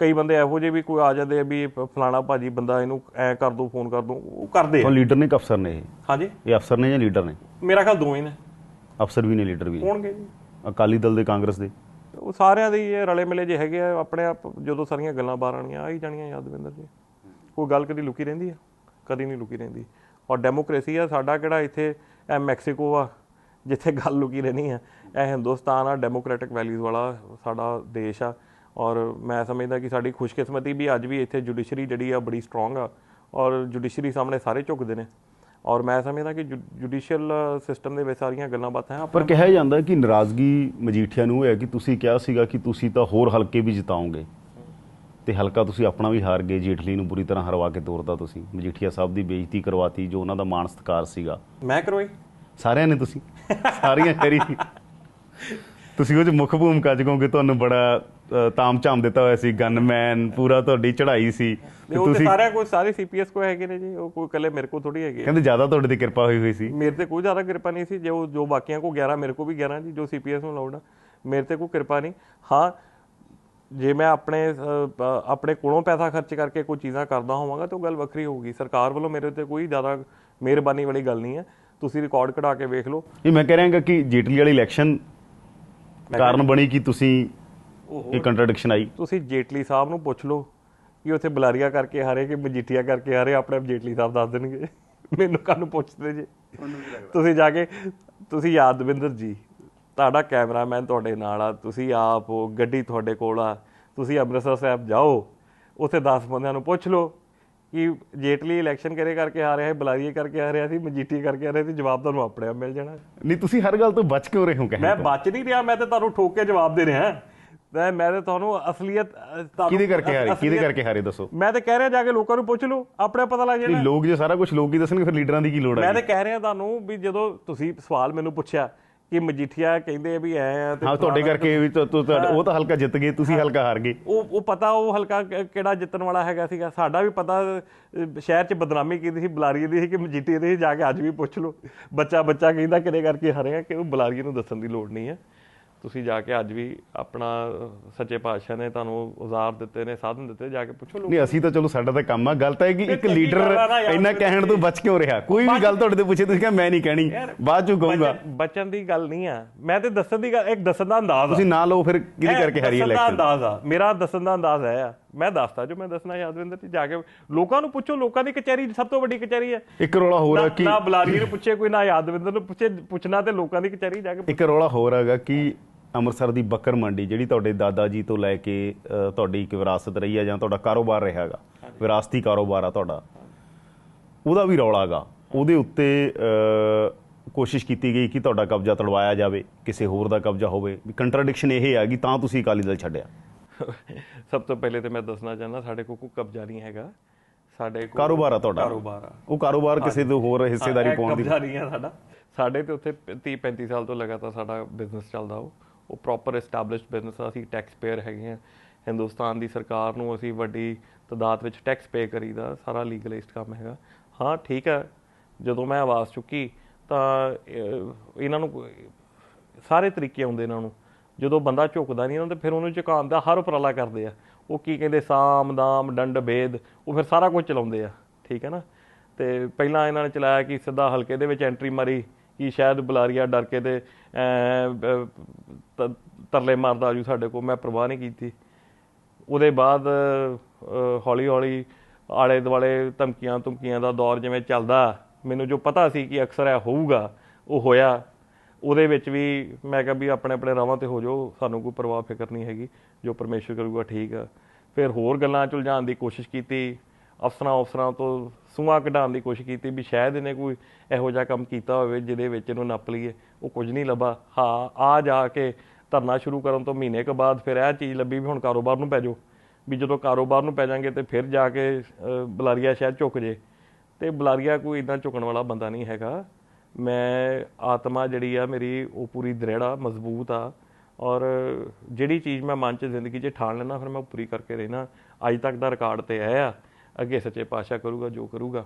B: ਕਈ ਬੰਦੇ ਇਹੋ ਜਿਹੇ ਵੀ ਕੋਈ ਆ ਜਾਂਦੇ ਆ ਵੀ ਫਲਾਣਾ ਭਾਜੀ ਬੰਦਾ ਇਹਨੂੰ ਐ ਕਰ ਦੋ ਫੋਨ ਕਰ ਦੋ ਉਹ ਕਰਦੇ ਆ।
A: ਲੀਡਰ ਨੇ ਕਿ ਅਫਸਰ ਨੇ ਇਹ।
B: ਹਾਂਜੀ?
A: ਇਹ ਅਫਸਰ ਨੇ ਜਾਂ ਲੀਡਰ ਨੇ?
B: ਮੇਰਾ ਖਿਆਲ ਦੋਵੇਂ ਨੇ।
A: ਅਫਸਰ ਵੀ ਨੇ ਲੀਡਰ ਵੀ
B: ਹੋਣਗੇ ਜੀ।
A: ਅਕਾਲੀ ਦਲ ਦੇ ਕਾਂਗਰਸ ਦੇ।
B: ਉਹ ਸਾਰਿਆਂ ਦੇ ਇਹ ਰਲੇ ਮਿਲੇ ਜੇ ਹੈਗੇ ਆ, ਆਪਣੇ ਆਪ ਜਦੋਂ ਸਾਰੀਆਂ ਗੱਲਾਂ ਬਾਹਰ ਆਣੀਆਂ ਆ ਹੀ ਜਾਣੀਆਂ ਯਾਦਵਿੰਦਰ ਜੀ। ਕੋਈ ਗੱਲ ਕਦੀ ਲੁਕੀ ਰਹਿੰਦੀ ਆ? ਕਦੀ ਨਹੀਂ ਲੁਕੀ ਰਹਿੰਦੀ। ਔਰ ਡੈਮੋਕ੍ਰੇਸੀ ਆ, ਸਾਡਾ ਕਿਹੜਾ ਇੱਥੇ ਇਹ ਮੈਕਸੀਕੋ ਆ, ਜਿੱਥੇ ਗੱਲ ਲੁਕੀ ਰਹਿਣੀ ਆ। ਇਹ ਹਿੰਦੁਸਤਾਨ ਆ ਡੈਮੋਕ੍ਰੈਟਿਕ ਵੈਲਿਊਜ਼ ਵਾਲਾ ਸਾਡਾ ਦੇਸ਼ ਆ। ਔਰ ਮੈਂ ਸਮਝਦਾ ਕਿ ਸਾਡੀ ਖੁਸ਼ਕਿਸਮਤੀ ਵੀ ਅੱਜ ਵੀ ਇੱਥੇ ਜੁਡੀਸ਼ਰੀ ਜਿਹੜੀ ਆ, ਬੜੀ ਸਟਰੋਂਗ ਆ। ਔਰ ਜੁਡੀਸ਼ਰੀ ਸਾਹਮਣੇ ਸਾਰੇ ਝੁਕਦੇ ਨੇ। ਔਰ ਮੈਂ ਸਮਝਦਾ ਕਿ ਜੁਡੀਸ਼ੀਅਲ ਸਿਸਟਮ ਦੇ ਵਿੱਚ ਸਾਰੀਆਂ ਗੱਲਾਂ ਬਾਤਾਂ ਹੈ
A: ਪਰ ਕਿਹਾ ਜਾਂਦਾ ਕਿ ਨਾਰਾਜ਼ਗੀ ਮਜੀਠੀਆ ਨੂੰ ਹੈ ਕਿ ਤੁਸੀਂ ਕਿਹਾ ਸੀਗਾ ਕਿ ਤੁਸੀਂ ਤਾਂ ਹੋਰ ਹਲਕੇ ਵੀ ਜਿਤਾਓਗੇ। ਤੇ ਹਲਕਾ ਤੁਸੀਂ ਆਪਣਾ ਵੀ ਹਾਰ ਗਏ ਜੇਠਲੀ ਨੂੰ ਬੁਰੀ ਤਰ੍ਹਾਂ ਹਰਵਾ ਕੇ ਤੋਰਦਾ ਤੁਸੀਂ। ਮਜੀਠੀਆ ਸਾਹਿਬ ਦੀ ਬੇਇੱਜ਼ਤੀ ਕਰਵਾਤੀ ਜੋ ਉਹਨਾਂ ਦਾ ਮਾਣ ਸਤਿਕਾਰ ਸੀਗਾ।
B: ਮੈਂ ਕਰੋਈ
A: ਸਾਰਿਆਂ ਨੇ ਤੁਸੀਂ। ਸਾਰੀਆਂ ਕਰੀ ਤੁਸੀਂ ਉਹ ਚ ਮੁੱਖ ਭੂਮਿਕਾ ਚ ਕਿਉਂਕਿ ਤੁਹਾਨੂੰ ਬੜਾ ਤਾਮ-ਝਾਮ ਦਿੱਤਾ ਹੋਇਆ ਸੀ ਗਨਮੈਨ ਪੂਰਾ ਤੁਹਾਡੀ ਚੜ੍ਹਾਈ ਸੀ। ਤੇ ਤੁਸੀਂ
B: ਸਾਰਿਆਂ ਕੋਲ ਸਾਰੇ ਸੀਪੀਐਸ ਕੋ ਹੈਗੇ ਨੇ ਜੀ ਉਹ ਕੋਈ ਇਕੱਲੇ ਮੇਰੇ ਕੋਲ ਥੋੜੀ ਹੈਗੇ।
A: ਕਹਿੰਦੇ ਜ਼ਿਆਦਾ ਤੁਹਾਡੇ ਤੇ ਕਿਰਪਾ ਹੋਈ ਹੋਈ ਸੀ।
B: ਮੇਰੇ ਤੇ ਕੋਈ ਜ਼ਿਆਦਾ ਕਿਰਪਾ ਨਹੀਂ ਸੀ ਜੋ ਜੋ ਬਾਕੀਆਂ ਕੋ 11 ਮੇਰੇ ਕੋ ਵੀ 11 ਜੀ ਜੋ ਸੀਪੀਐਸ ਨੂੰ ਲਾਉਣਾ ਮੇਰੇ ਤੇ ਕੋਈ ਕਿਰਪਾ ਨਹੀਂ। ਹਾਂ ਜੇ ਮੈਂ ਆਪਣੇ ਆਪਣੇ ਕੋਲੋਂ ਪੈਸਾ ਖਰਚ ਕਰਕੇ ਕੋਈ ਚੀਜ਼ਾਂ ਕਰਦਾ ਹੋਵਾਂਗਾ ਤਾਂ ਉਹ ਗੱਲ ਵੱਖਰੀ ਹੋਊਗੀ। ਸਰਕਾਰ ਵੱਲੋਂ ਮੇਰੇ ਤੇ ਕੋਈ ਜ਼ਿਆਦਾ ਮਿਹਰਬਾਨੀ ਵਾਲੀ ਗੱਲ ਨਹੀਂ ਹੈ। ਤੁਸੀਂ ਰਿਕਾਰਡ ਕਢਾ ਕੇ ਵੇਖ ਲਓ।
A: ਇਹ ਮੈਂ ਕਹਿ ਰਿਹਾਗਾ ਕਿ ਜੇਟਲੀ ਵਾਲੀ ਇਲੈਕਸ਼ਨ ਕਾਰਨ ਬਣੀ ਕਿ ਤੁਸੀਂ ਇਹ ਕੰਟਰਡਿਕਸ਼ਨ ਆਈ।
B: ਤੁਸੀਂ ਜੇਟਲੀ ਸਾਹਿਬ ਨੂੰ ਪੁੱਛ ਲਓ ਕਿ ਉੱਥੇ ਬੁਲਾਰੀਆ ਕਰਕੇ ਹਾਰੇ ਕਿ ਮਜੀਠੀਆ ਕਰਕੇ ਹਾਰੇ ਆਪਣੇ ਆਪ ਜੇਟਲੀ ਸਾਹਿਬ ਦੱਸ ਦੇਣਗੇ। ਮੈਨੂੰ ਕਾਹਨੂੰ ਪੁੱਛਦੇ ਜੇ। ਤੁਸੀਂ ਜਾ ਕੇ ਤੁਸੀਂ ਯਾਦਵਿੰਦਰ ਜੀ ਤੁਹਾਡਾ ਕੈਮਰਾਮੈਨ ਤੁਹਾਡੇ ਨਾਲ ਆ ਤੁਸੀਂ ਆਪ ਹੋ ਗੱਡੀ ਤੁਹਾਡੇ ਕੋਲ ਆ ਤੁਸੀਂ ਅੰਮ੍ਰਿਤਸਰ ਸਾਹਿਬ ਜਾਓ ਉੱਥੇ 10 ਬੰਦਿਆਂ ਨੂੰ ਪੁੱਛ ਲਓ। ਕਿ ਜੇਟਲੀ ਇਲੈਕਸ਼ਨ ਕਰੇ ਕਰਕੇ ਹਾਰਿਆ ਹੈ ਬੁਲਾਰੀਆ ਕਰਕੇ ਹਾਰਿਆ ਸੀ ਮਜੀਠੀ ਕਰਕੇ ਹਾਰਿਆ ਸੀ ਜਵਾਬ ਤੁਹਾਨੂੰ ਆਪਣੇ ਆਪ ਮਿਲ ਜਾਣਾ।
A: ਨਹੀਂ ਤੁਸੀਂ ਹਰ ਗੱਲ ਤੋਂ ਬਚ ਕਿਉਂ ਰਹੇ ਹੋ
B: ਮੈਂ
A: ਕਹਿਣ
B: ਬਚ ਨਹੀਂ ਰਿਹਾ ਮੈਂ ਤੇ ਤੁਹਾਨੂੰ ਠੋਕ ਕੇ ਜਵਾਬ ਦੇ ਰਿਹਾ। ਮੈਂ ਮੈਂ ਤੇ ਤੁਹਾਨੂੰ ਅਸਲੀਅਤ
A: ਕਿਹਦੇ ਕਰਕੇ ਹਾਰੇ? ਕਿਹਦੇ ਕਰਕੇ ਹਾਰੇ ਦੱਸੋ?
B: ਮੈਂ ਤੇ ਕਹਿ ਰਿਹਾ ਜਾ ਕੇ ਲੋਕਾਂ ਨੂੰ ਪੁੱਛ ਲਓ ਆਪਣੇ ਪਤਾ ਲੱਗ ਜਾਣਾ।
A: ਲੋਕ ਜੇ ਸਾਰਾ ਕੁਝ ਲੋਕ ਹੀ ਦੱਸਣਗੇ ਫਿਰ ਲੀਡਰਾਂ ਦੀ ਕੀ ਲੋੜ
B: ਮੈਂ
A: ਹੈ
B: ਤੇ ਕਹਿ ਰਿਹਾ ਤੁਹਾਨੂੰ ਵੀ ਜਦੋਂ ਤੁਸੀਂ ਸਵਾਲ ਮੈਨੂੰ ਪੁੱਛਿਆ ਕਿ ਮਜੀਠੀਆ ਕਹਿੰਦੇ ਆ ਵੀ ਐ ਆ ਤੇ
A: ਹਾਂ ਤੁਹਾਡੇ ਕਰਕੇ ਵੀ ਉਹ ਤਾਂ ਹਲਕਾ ਜਿੱਤ ਗਏ ਤੁਸੀਂ ਹਲਕਾ ਹਾਰ ਗਏ।
B: ਉਹ ਉਹ ਪਤਾ ਉਹ ਹਲਕਾ ਕਿਹੜਾ ਜਿੱਤਣ ਵਾਲਾ ਹੈਗਾ ਸੀਗਾ। ਸਾਡਾ ਵੀ ਪਤਾ ਸ਼ਹਿਰ 'ਚ ਬਦਨਾਮੀ ਕੀਤੀ ਸੀ ਬੁਲਾਰੀਏ ਦੀ ਸੀ ਕਿ ਮਜੀਠੀਏ ਦੀ ਜਾ ਕੇ ਅੱਜ ਵੀ ਪੁੱਛ ਲਓ। ਬੱਚਾ ਬੱਚਾ ਕਹਿੰਦਾ ਕਿਹਦੇ ਕਰਕੇ ਹਰਿਆ ਕਿ ਉਹ ਬੁਲਾਰੀਏ ਨੂੰ ਦੱਸਣ ਦੀ ਲੋੜ ਨਹੀਂ ਹੈ ਤੁਸੀਂ ਜਾ ਕੇ ਅੱਜ ਵੀ ਆਪਣਾ ਸੱਚੇ ਪਾਤਸ਼ਾਹ ਨੇ ਤੁਹਾਨੂੰ ਔਜ਼ਾਰ ਦਿੱਤੇ ਨੇ ਸਾਧਨ ਦਿੱਤੇ ਜਾ ਕੇ ਪੁੱਛੋ ਲੋਕ
A: ਨਹੀਂ ਅਸੀਂ ਤਾਂ ਚਲੋ ਸਾਡਾ ਤਾਂ ਕੰਮ ਆ। ਗੱਲ ਤਾਂ ਇਹ ਕਿ ਇੱਕ ਲੀਡਰ ਇੰਨਾ ਕਹਿਣ ਤੋਂ ਬਚ ਕਿਉਂ ਰਿਹਾ? ਕੋਈ ਵੀ ਗੱਲ ਤੁਹਾਡੇ ਤੋਂ ਪੁੱਛੇ ਤੁਸੀਂ ਕਿਹਾ ਮੈਂ ਨਹੀਂ ਕਹਿਣੀ। ਬਾਅਦ ਚੋਂ ਕਹੂੰਗਾ।
B: ਬਚਨ- ਬਚਨ ਦੀ ਗੱਲ ਨਹੀਂ ਆ। ਮੈਂ ਤੇ ਦੱਸਣ ਦੀ ਗੱਲ ਇੱਕ ਦੱਸਣ ਦਾ ਅੰਦਾਜ਼ ਆ।
A: ਤੁਸੀਂ ਨਾ ਲਓ ਫਿਰ ਕਿਹਦੇ ਕਰਕੇ ਹਾਰੀ
B: ਦੱਸਣ ਦਾ
A: ਇਲੈਕਸ਼ਨ
B: ਅੰਦਾਜ਼ ਆ। ਮੇਰਾ ਦੱਸਣ ਦਾ ਅੰਦਾਜ਼ ਹੈ ਆ ਮੈਂ ਦੱਸਦਾ ਜੋ ਮੈਂ ਦੱਸਣਾ ਯਾਦਵਿੰਦਰ ਜੀ ਜਾ ਕੇ ਲੋਕਾਂ ਨੂੰ ਪੁੱਛੋ ਲੋਕਾਂ ਦੀ ਕਚਹਿਰੀ ਸਭ ਤੋਂ ਵੱਡੀ ਕਚਹਿਰੀ ਹੈ।
A: ਇੱਕ ਰੌਲਾ ਹੋਰ
B: ਨਾ-
A: ਕਿ
B: ਨਾ ਬੁਲਾਰੀ ਨੂੰ ਪੁੱਛੇ ਕੋਈ ਨਾ ਯਾਦਵਿੰਦਰ ਨੂੰ ਪੁੱਛੇ ਪੁੱਛਣਾ ਤੇ ਲੋਕਾਂ ਦੀ ਕਚਹਿਰੀ ਜਾ ਕੇ
A: ਇੱਕ ਰੌਲਾ ਹੋਰ ਹੈਗਾ ਕਿ ਅੰਮ੍ਰਿਤਸਰ ਦੀ ਬੱਕਰ ਮੰਡੀ ਜਿਹੜੀ ਤੁਹਾਡੇ ਦਾਦਾ ਜੀ ਤੋਂ ਲੈ ਕੇ ਤੁਹਾਡੀ ਇੱਕ ਵਿਰਾਸਤ ਰਹੀ ਹੈ ਜਾਂ ਤੁਹਾਡਾ ਕਾਰੋਬਾਰ ਰਿਹਾ ਹੈਗਾ ਵਿਰਾਸਤੀ ਕਾਰੋਬਾਰ ਆ ਤੁਹਾਡਾ ਉਹਦਾ ਵੀ ਰੌਲਾ ਹੈਗਾ। ਉਹਦੇ ਉੱਤੇ ਕੋਸ਼ਿਸ਼ ਕੀਤੀ ਗਈ ਕਿ ਤੁਹਾਡਾ ਕਬਜ਼ਾ ਤੜਵਾਇਆ ਜਾਵੇ ਕਿਸੇ ਹੋਰ ਦਾ ਕਬਜ਼ਾ ਹੋਵੇ। ਵੀ ਕੰਟਰਡਿਕਸ਼ਨ ਇਹ ਹੈ ਕਿ ਤਾਂ ਤੁਸੀਂ ਅਕਾਲੀ ਦਲ ਛੱਡਿਆ।
B: ਸਭ ਤੋਂ ਪਹਿਲੇ ਤੇ ਮੈਂ ਦੱਸਣਾ ਚਾਹੁੰਦਾ ਸਾਡੇ ਕੋਲ ਕੋਈ ਕਬਜ਼ਾ ਨਹੀਂ ਹੈਗਾ। ਸਾਡੇ ਕੋਲ
A: ਕਾਰੋਬਾਰ ਆ ਤੁਹਾਡਾ?
B: ਕਾਰੋਬਾਰ ਆ।
A: ਉਹ ਕਾਰੋਬਾਰ ਕਿਸੇ ਦੇ ਹੋਰ ਹਿੱਸੇਦਾਰੀ ਪਾਉਣ ਦੀ?
B: ਕਬਜ਼ਾ ਨਹੀਂ ਹੈ ਸਾਡਾ। ਸਾਡੇ ਤੇ ਉੱਥੇ 30 35 ਸਾਲ ਤੋਂ ਲਗਾਤਾਰ ਸਾਡਾ ਬਿਜ਼ਨਸ ਚੱਲਦਾ ਉਹ। ਉਹ ਪ੍ਰੋਪਰ ਐਸਟੈਬਲਿਸ਼ਡ ਬਿਜ਼ਨਸ ਆ ਅਸੀਂ ਟੈਕਸ ਪੇਅਰ ਹੈਗੇ ਆ। ਹਿੰਦੁਸਤਾਨ ਦੀ ਸਰਕਾਰ ਨੂੰ ਅਸੀਂ ਵੱਡੀ ਤਦਾਦ ਵਿੱਚ ਟੈਕਸ ਪੇ ਕਰੀਦਾ ਸਾਰਾ ਲੀਗਲਾਈਜ਼ਡ ਕੰਮ ਹੈਗਾ। ਹਾਂ ਠੀਕ ਹੈ। ਜਦੋਂ ਮੈਂ ਆਵਾਜ਼ ਚੁੱਕੀ ਤਾਂ ਇਹਨਾਂ ਨੂੰ ਸਾਰੇ ਤਰੀਕੇ ਆਉਂਦੇ ਇਹਨਾਂ ਨੂੰ। ਜਦੋਂ ਬੰਦਾ ਝੁਕਦਾ ਨਹੀਂ ਇਹਨਾਂ ਤੇ ਫਿਰ ਉਹਨੂੰ ਝੁਕਾਉਣ ਦਾ ਹਰ ਉਪਰਾਲਾ ਕਰਦੇ ਆ। ਉਹ ਕੀ ਕਹਿੰਦੇ, ਸਾਮ ਦਾਮ ਡੰਡ ਭੇਦ ਉਹ ਫਿਰ ਸਾਰਾ ਕੁਝ ਚਲਾਉਂਦੇ ਆ, ਠੀਕ ਹੈ ਨਾ? ਤੇ ਪਹਿਲਾਂ ਇਹਨਾਂ ਨੇ ਚਲਾਇਆ ਕਿ ਸਿੱਧਾ ਹਲਕੇ ਦੇ ਵਿੱਚ ਐਂਟਰੀ ਮਾਰੀ ਕਿ ਸ਼ਾਇਦ ਬੁਲਾਰੀਆ ਡਰ ਕੇ ਤੇ ਤ- ਤਰਲੇ ਮਾਰਦਾ ਆਜੂ ਸਾਡੇ ਕੋਲ, ਮੈਂ ਪਰਵਾਹ ਨਹੀਂ ਕੀਤੀ। ਉਹਦੇ ਬਾਅਦ ਹੌਲੀ ਹੌਲੀ ਆਲੇ ਦੁਆਲੇ ਧਮਕੀਆਂ ਧਮਕੀਆਂ ਦਾ ਦੌਰ ਜਿਵੇਂ ਚੱਲਦਾ, ਮੈਨੂੰ ਜੋ ਪਤਾ ਸੀ ਕਿ ਅਕਸਰ ਇਹ ਹੋਊਗਾ, ਉਹ ਹੋਇਆ। ਉਹਦੇ ਵਿੱਚ ਵੀ ਮੈਂ ਕਿਹਾ ਵੀ ਆਪਣੇ ਆਪਣੇ ਰਾਵਾਂ ਤੇ ਹੋ ਜਾਓ ਸਾਨੂੰ ਕੋਈ ਪਰਵਾਹ ਫਿਕਰ ਨਹੀਂ ਹੈਗੀ ਜੋ ਪਰਮੇਸ਼ਰ ਕਰੂਗਾ ਠੀਕ ਆ। ਫਿਰ ਹੋਰ ਗੱਲਾਂ ਚ ਉਲਝਾਉਣ ਦੀ ਕੋਸ਼ਿਸ਼ ਕੀਤੀ ਅਫਸਰਾਂ ਅਫਸਰਾਂ ਤੋਂ ਸੂਆਂ ਕਢਾਉਣ ਦੀ ਕੋਸ਼ਿਸ਼ ਕੀਤੀ ਵੀ ਸ਼ਾਇਦ ਇਹਨੇ ਕੋਈ ਇਹੋ ਜਿਹਾ ਕੰਮ ਕੀਤਾ ਹੋਵੇ ਜਿਹਦੇ ਵਿੱਚ ਇਹਨੂੰ ਨੱਪ ਲਈਏ। ਉਹ ਕੁਝ ਨਹੀਂ ਲੱਭਾ। ਹਾਂ ਆ ਜਾ ਕੇ ਧਰਨਾ ਸ਼ੁਰੂ ਕਰਨ ਤੋਂ ਮਹੀਨੇ ਕੁ ਬਾਅਦ ਫਿਰ ਇਹ ਚੀਜ਼ ਲੱਭੀ ਵੀ ਹੁਣ ਕਾਰੋਬਾਰ ਨੂੰ ਪੈ ਜਾਓ। ਵੀ ਜਦੋਂ ਕਾਰੋਬਾਰ ਨੂੰ ਪੈ ਜਾਾਂਗੇ ਤੇ ਫਿਰ ਜਾ ਕੇ ਅਹ, ਬੁਲਾਰੀਆ ਸ਼ਾਇਦ ਝੁਕ ਜੇ। ਤੇ ਬੁਲਾਰੀਆ ਕੋਈ ਇਦਾਂ ਝੁਕਣ ਵਾਲਾ ਬੰਦਾ ਨਹੀਂ ਹੈਗਾ। ਮੈਂ ਆਤਮਾ ਜਿਹੜੀ ਆ, ਮੇਰੀ ਉਹ ਪੂਰੀ ਦ੍ਰਿੜ ਆ, ਮਜ਼ਬੂਤ ਆ। ਔਰ ਜਿਹੜੀ ਚੀਜ਼ ਮੈਂ ਮਨ 'ਚ ਜ਼ਿੰਦਗੀ 'ਚ ਠਾਣ ਲੈਣਾ ਫਿਰ ਮੈਂ ਉਹ ਪੂਰੀ ਕਰਕੇ ਰਹਿਣਾ ਅੱਜ ਤੱਕ ਦਾ ਰਿਕਾਰਡ ਤੇ ਆਇਆ ਆ। ਅੱਗੇ ਸੱਚੇ ਪਾਤਸ਼ਾਹ ਕਰੂਗਾ, ਜੋ ਕਰੂਗਾ।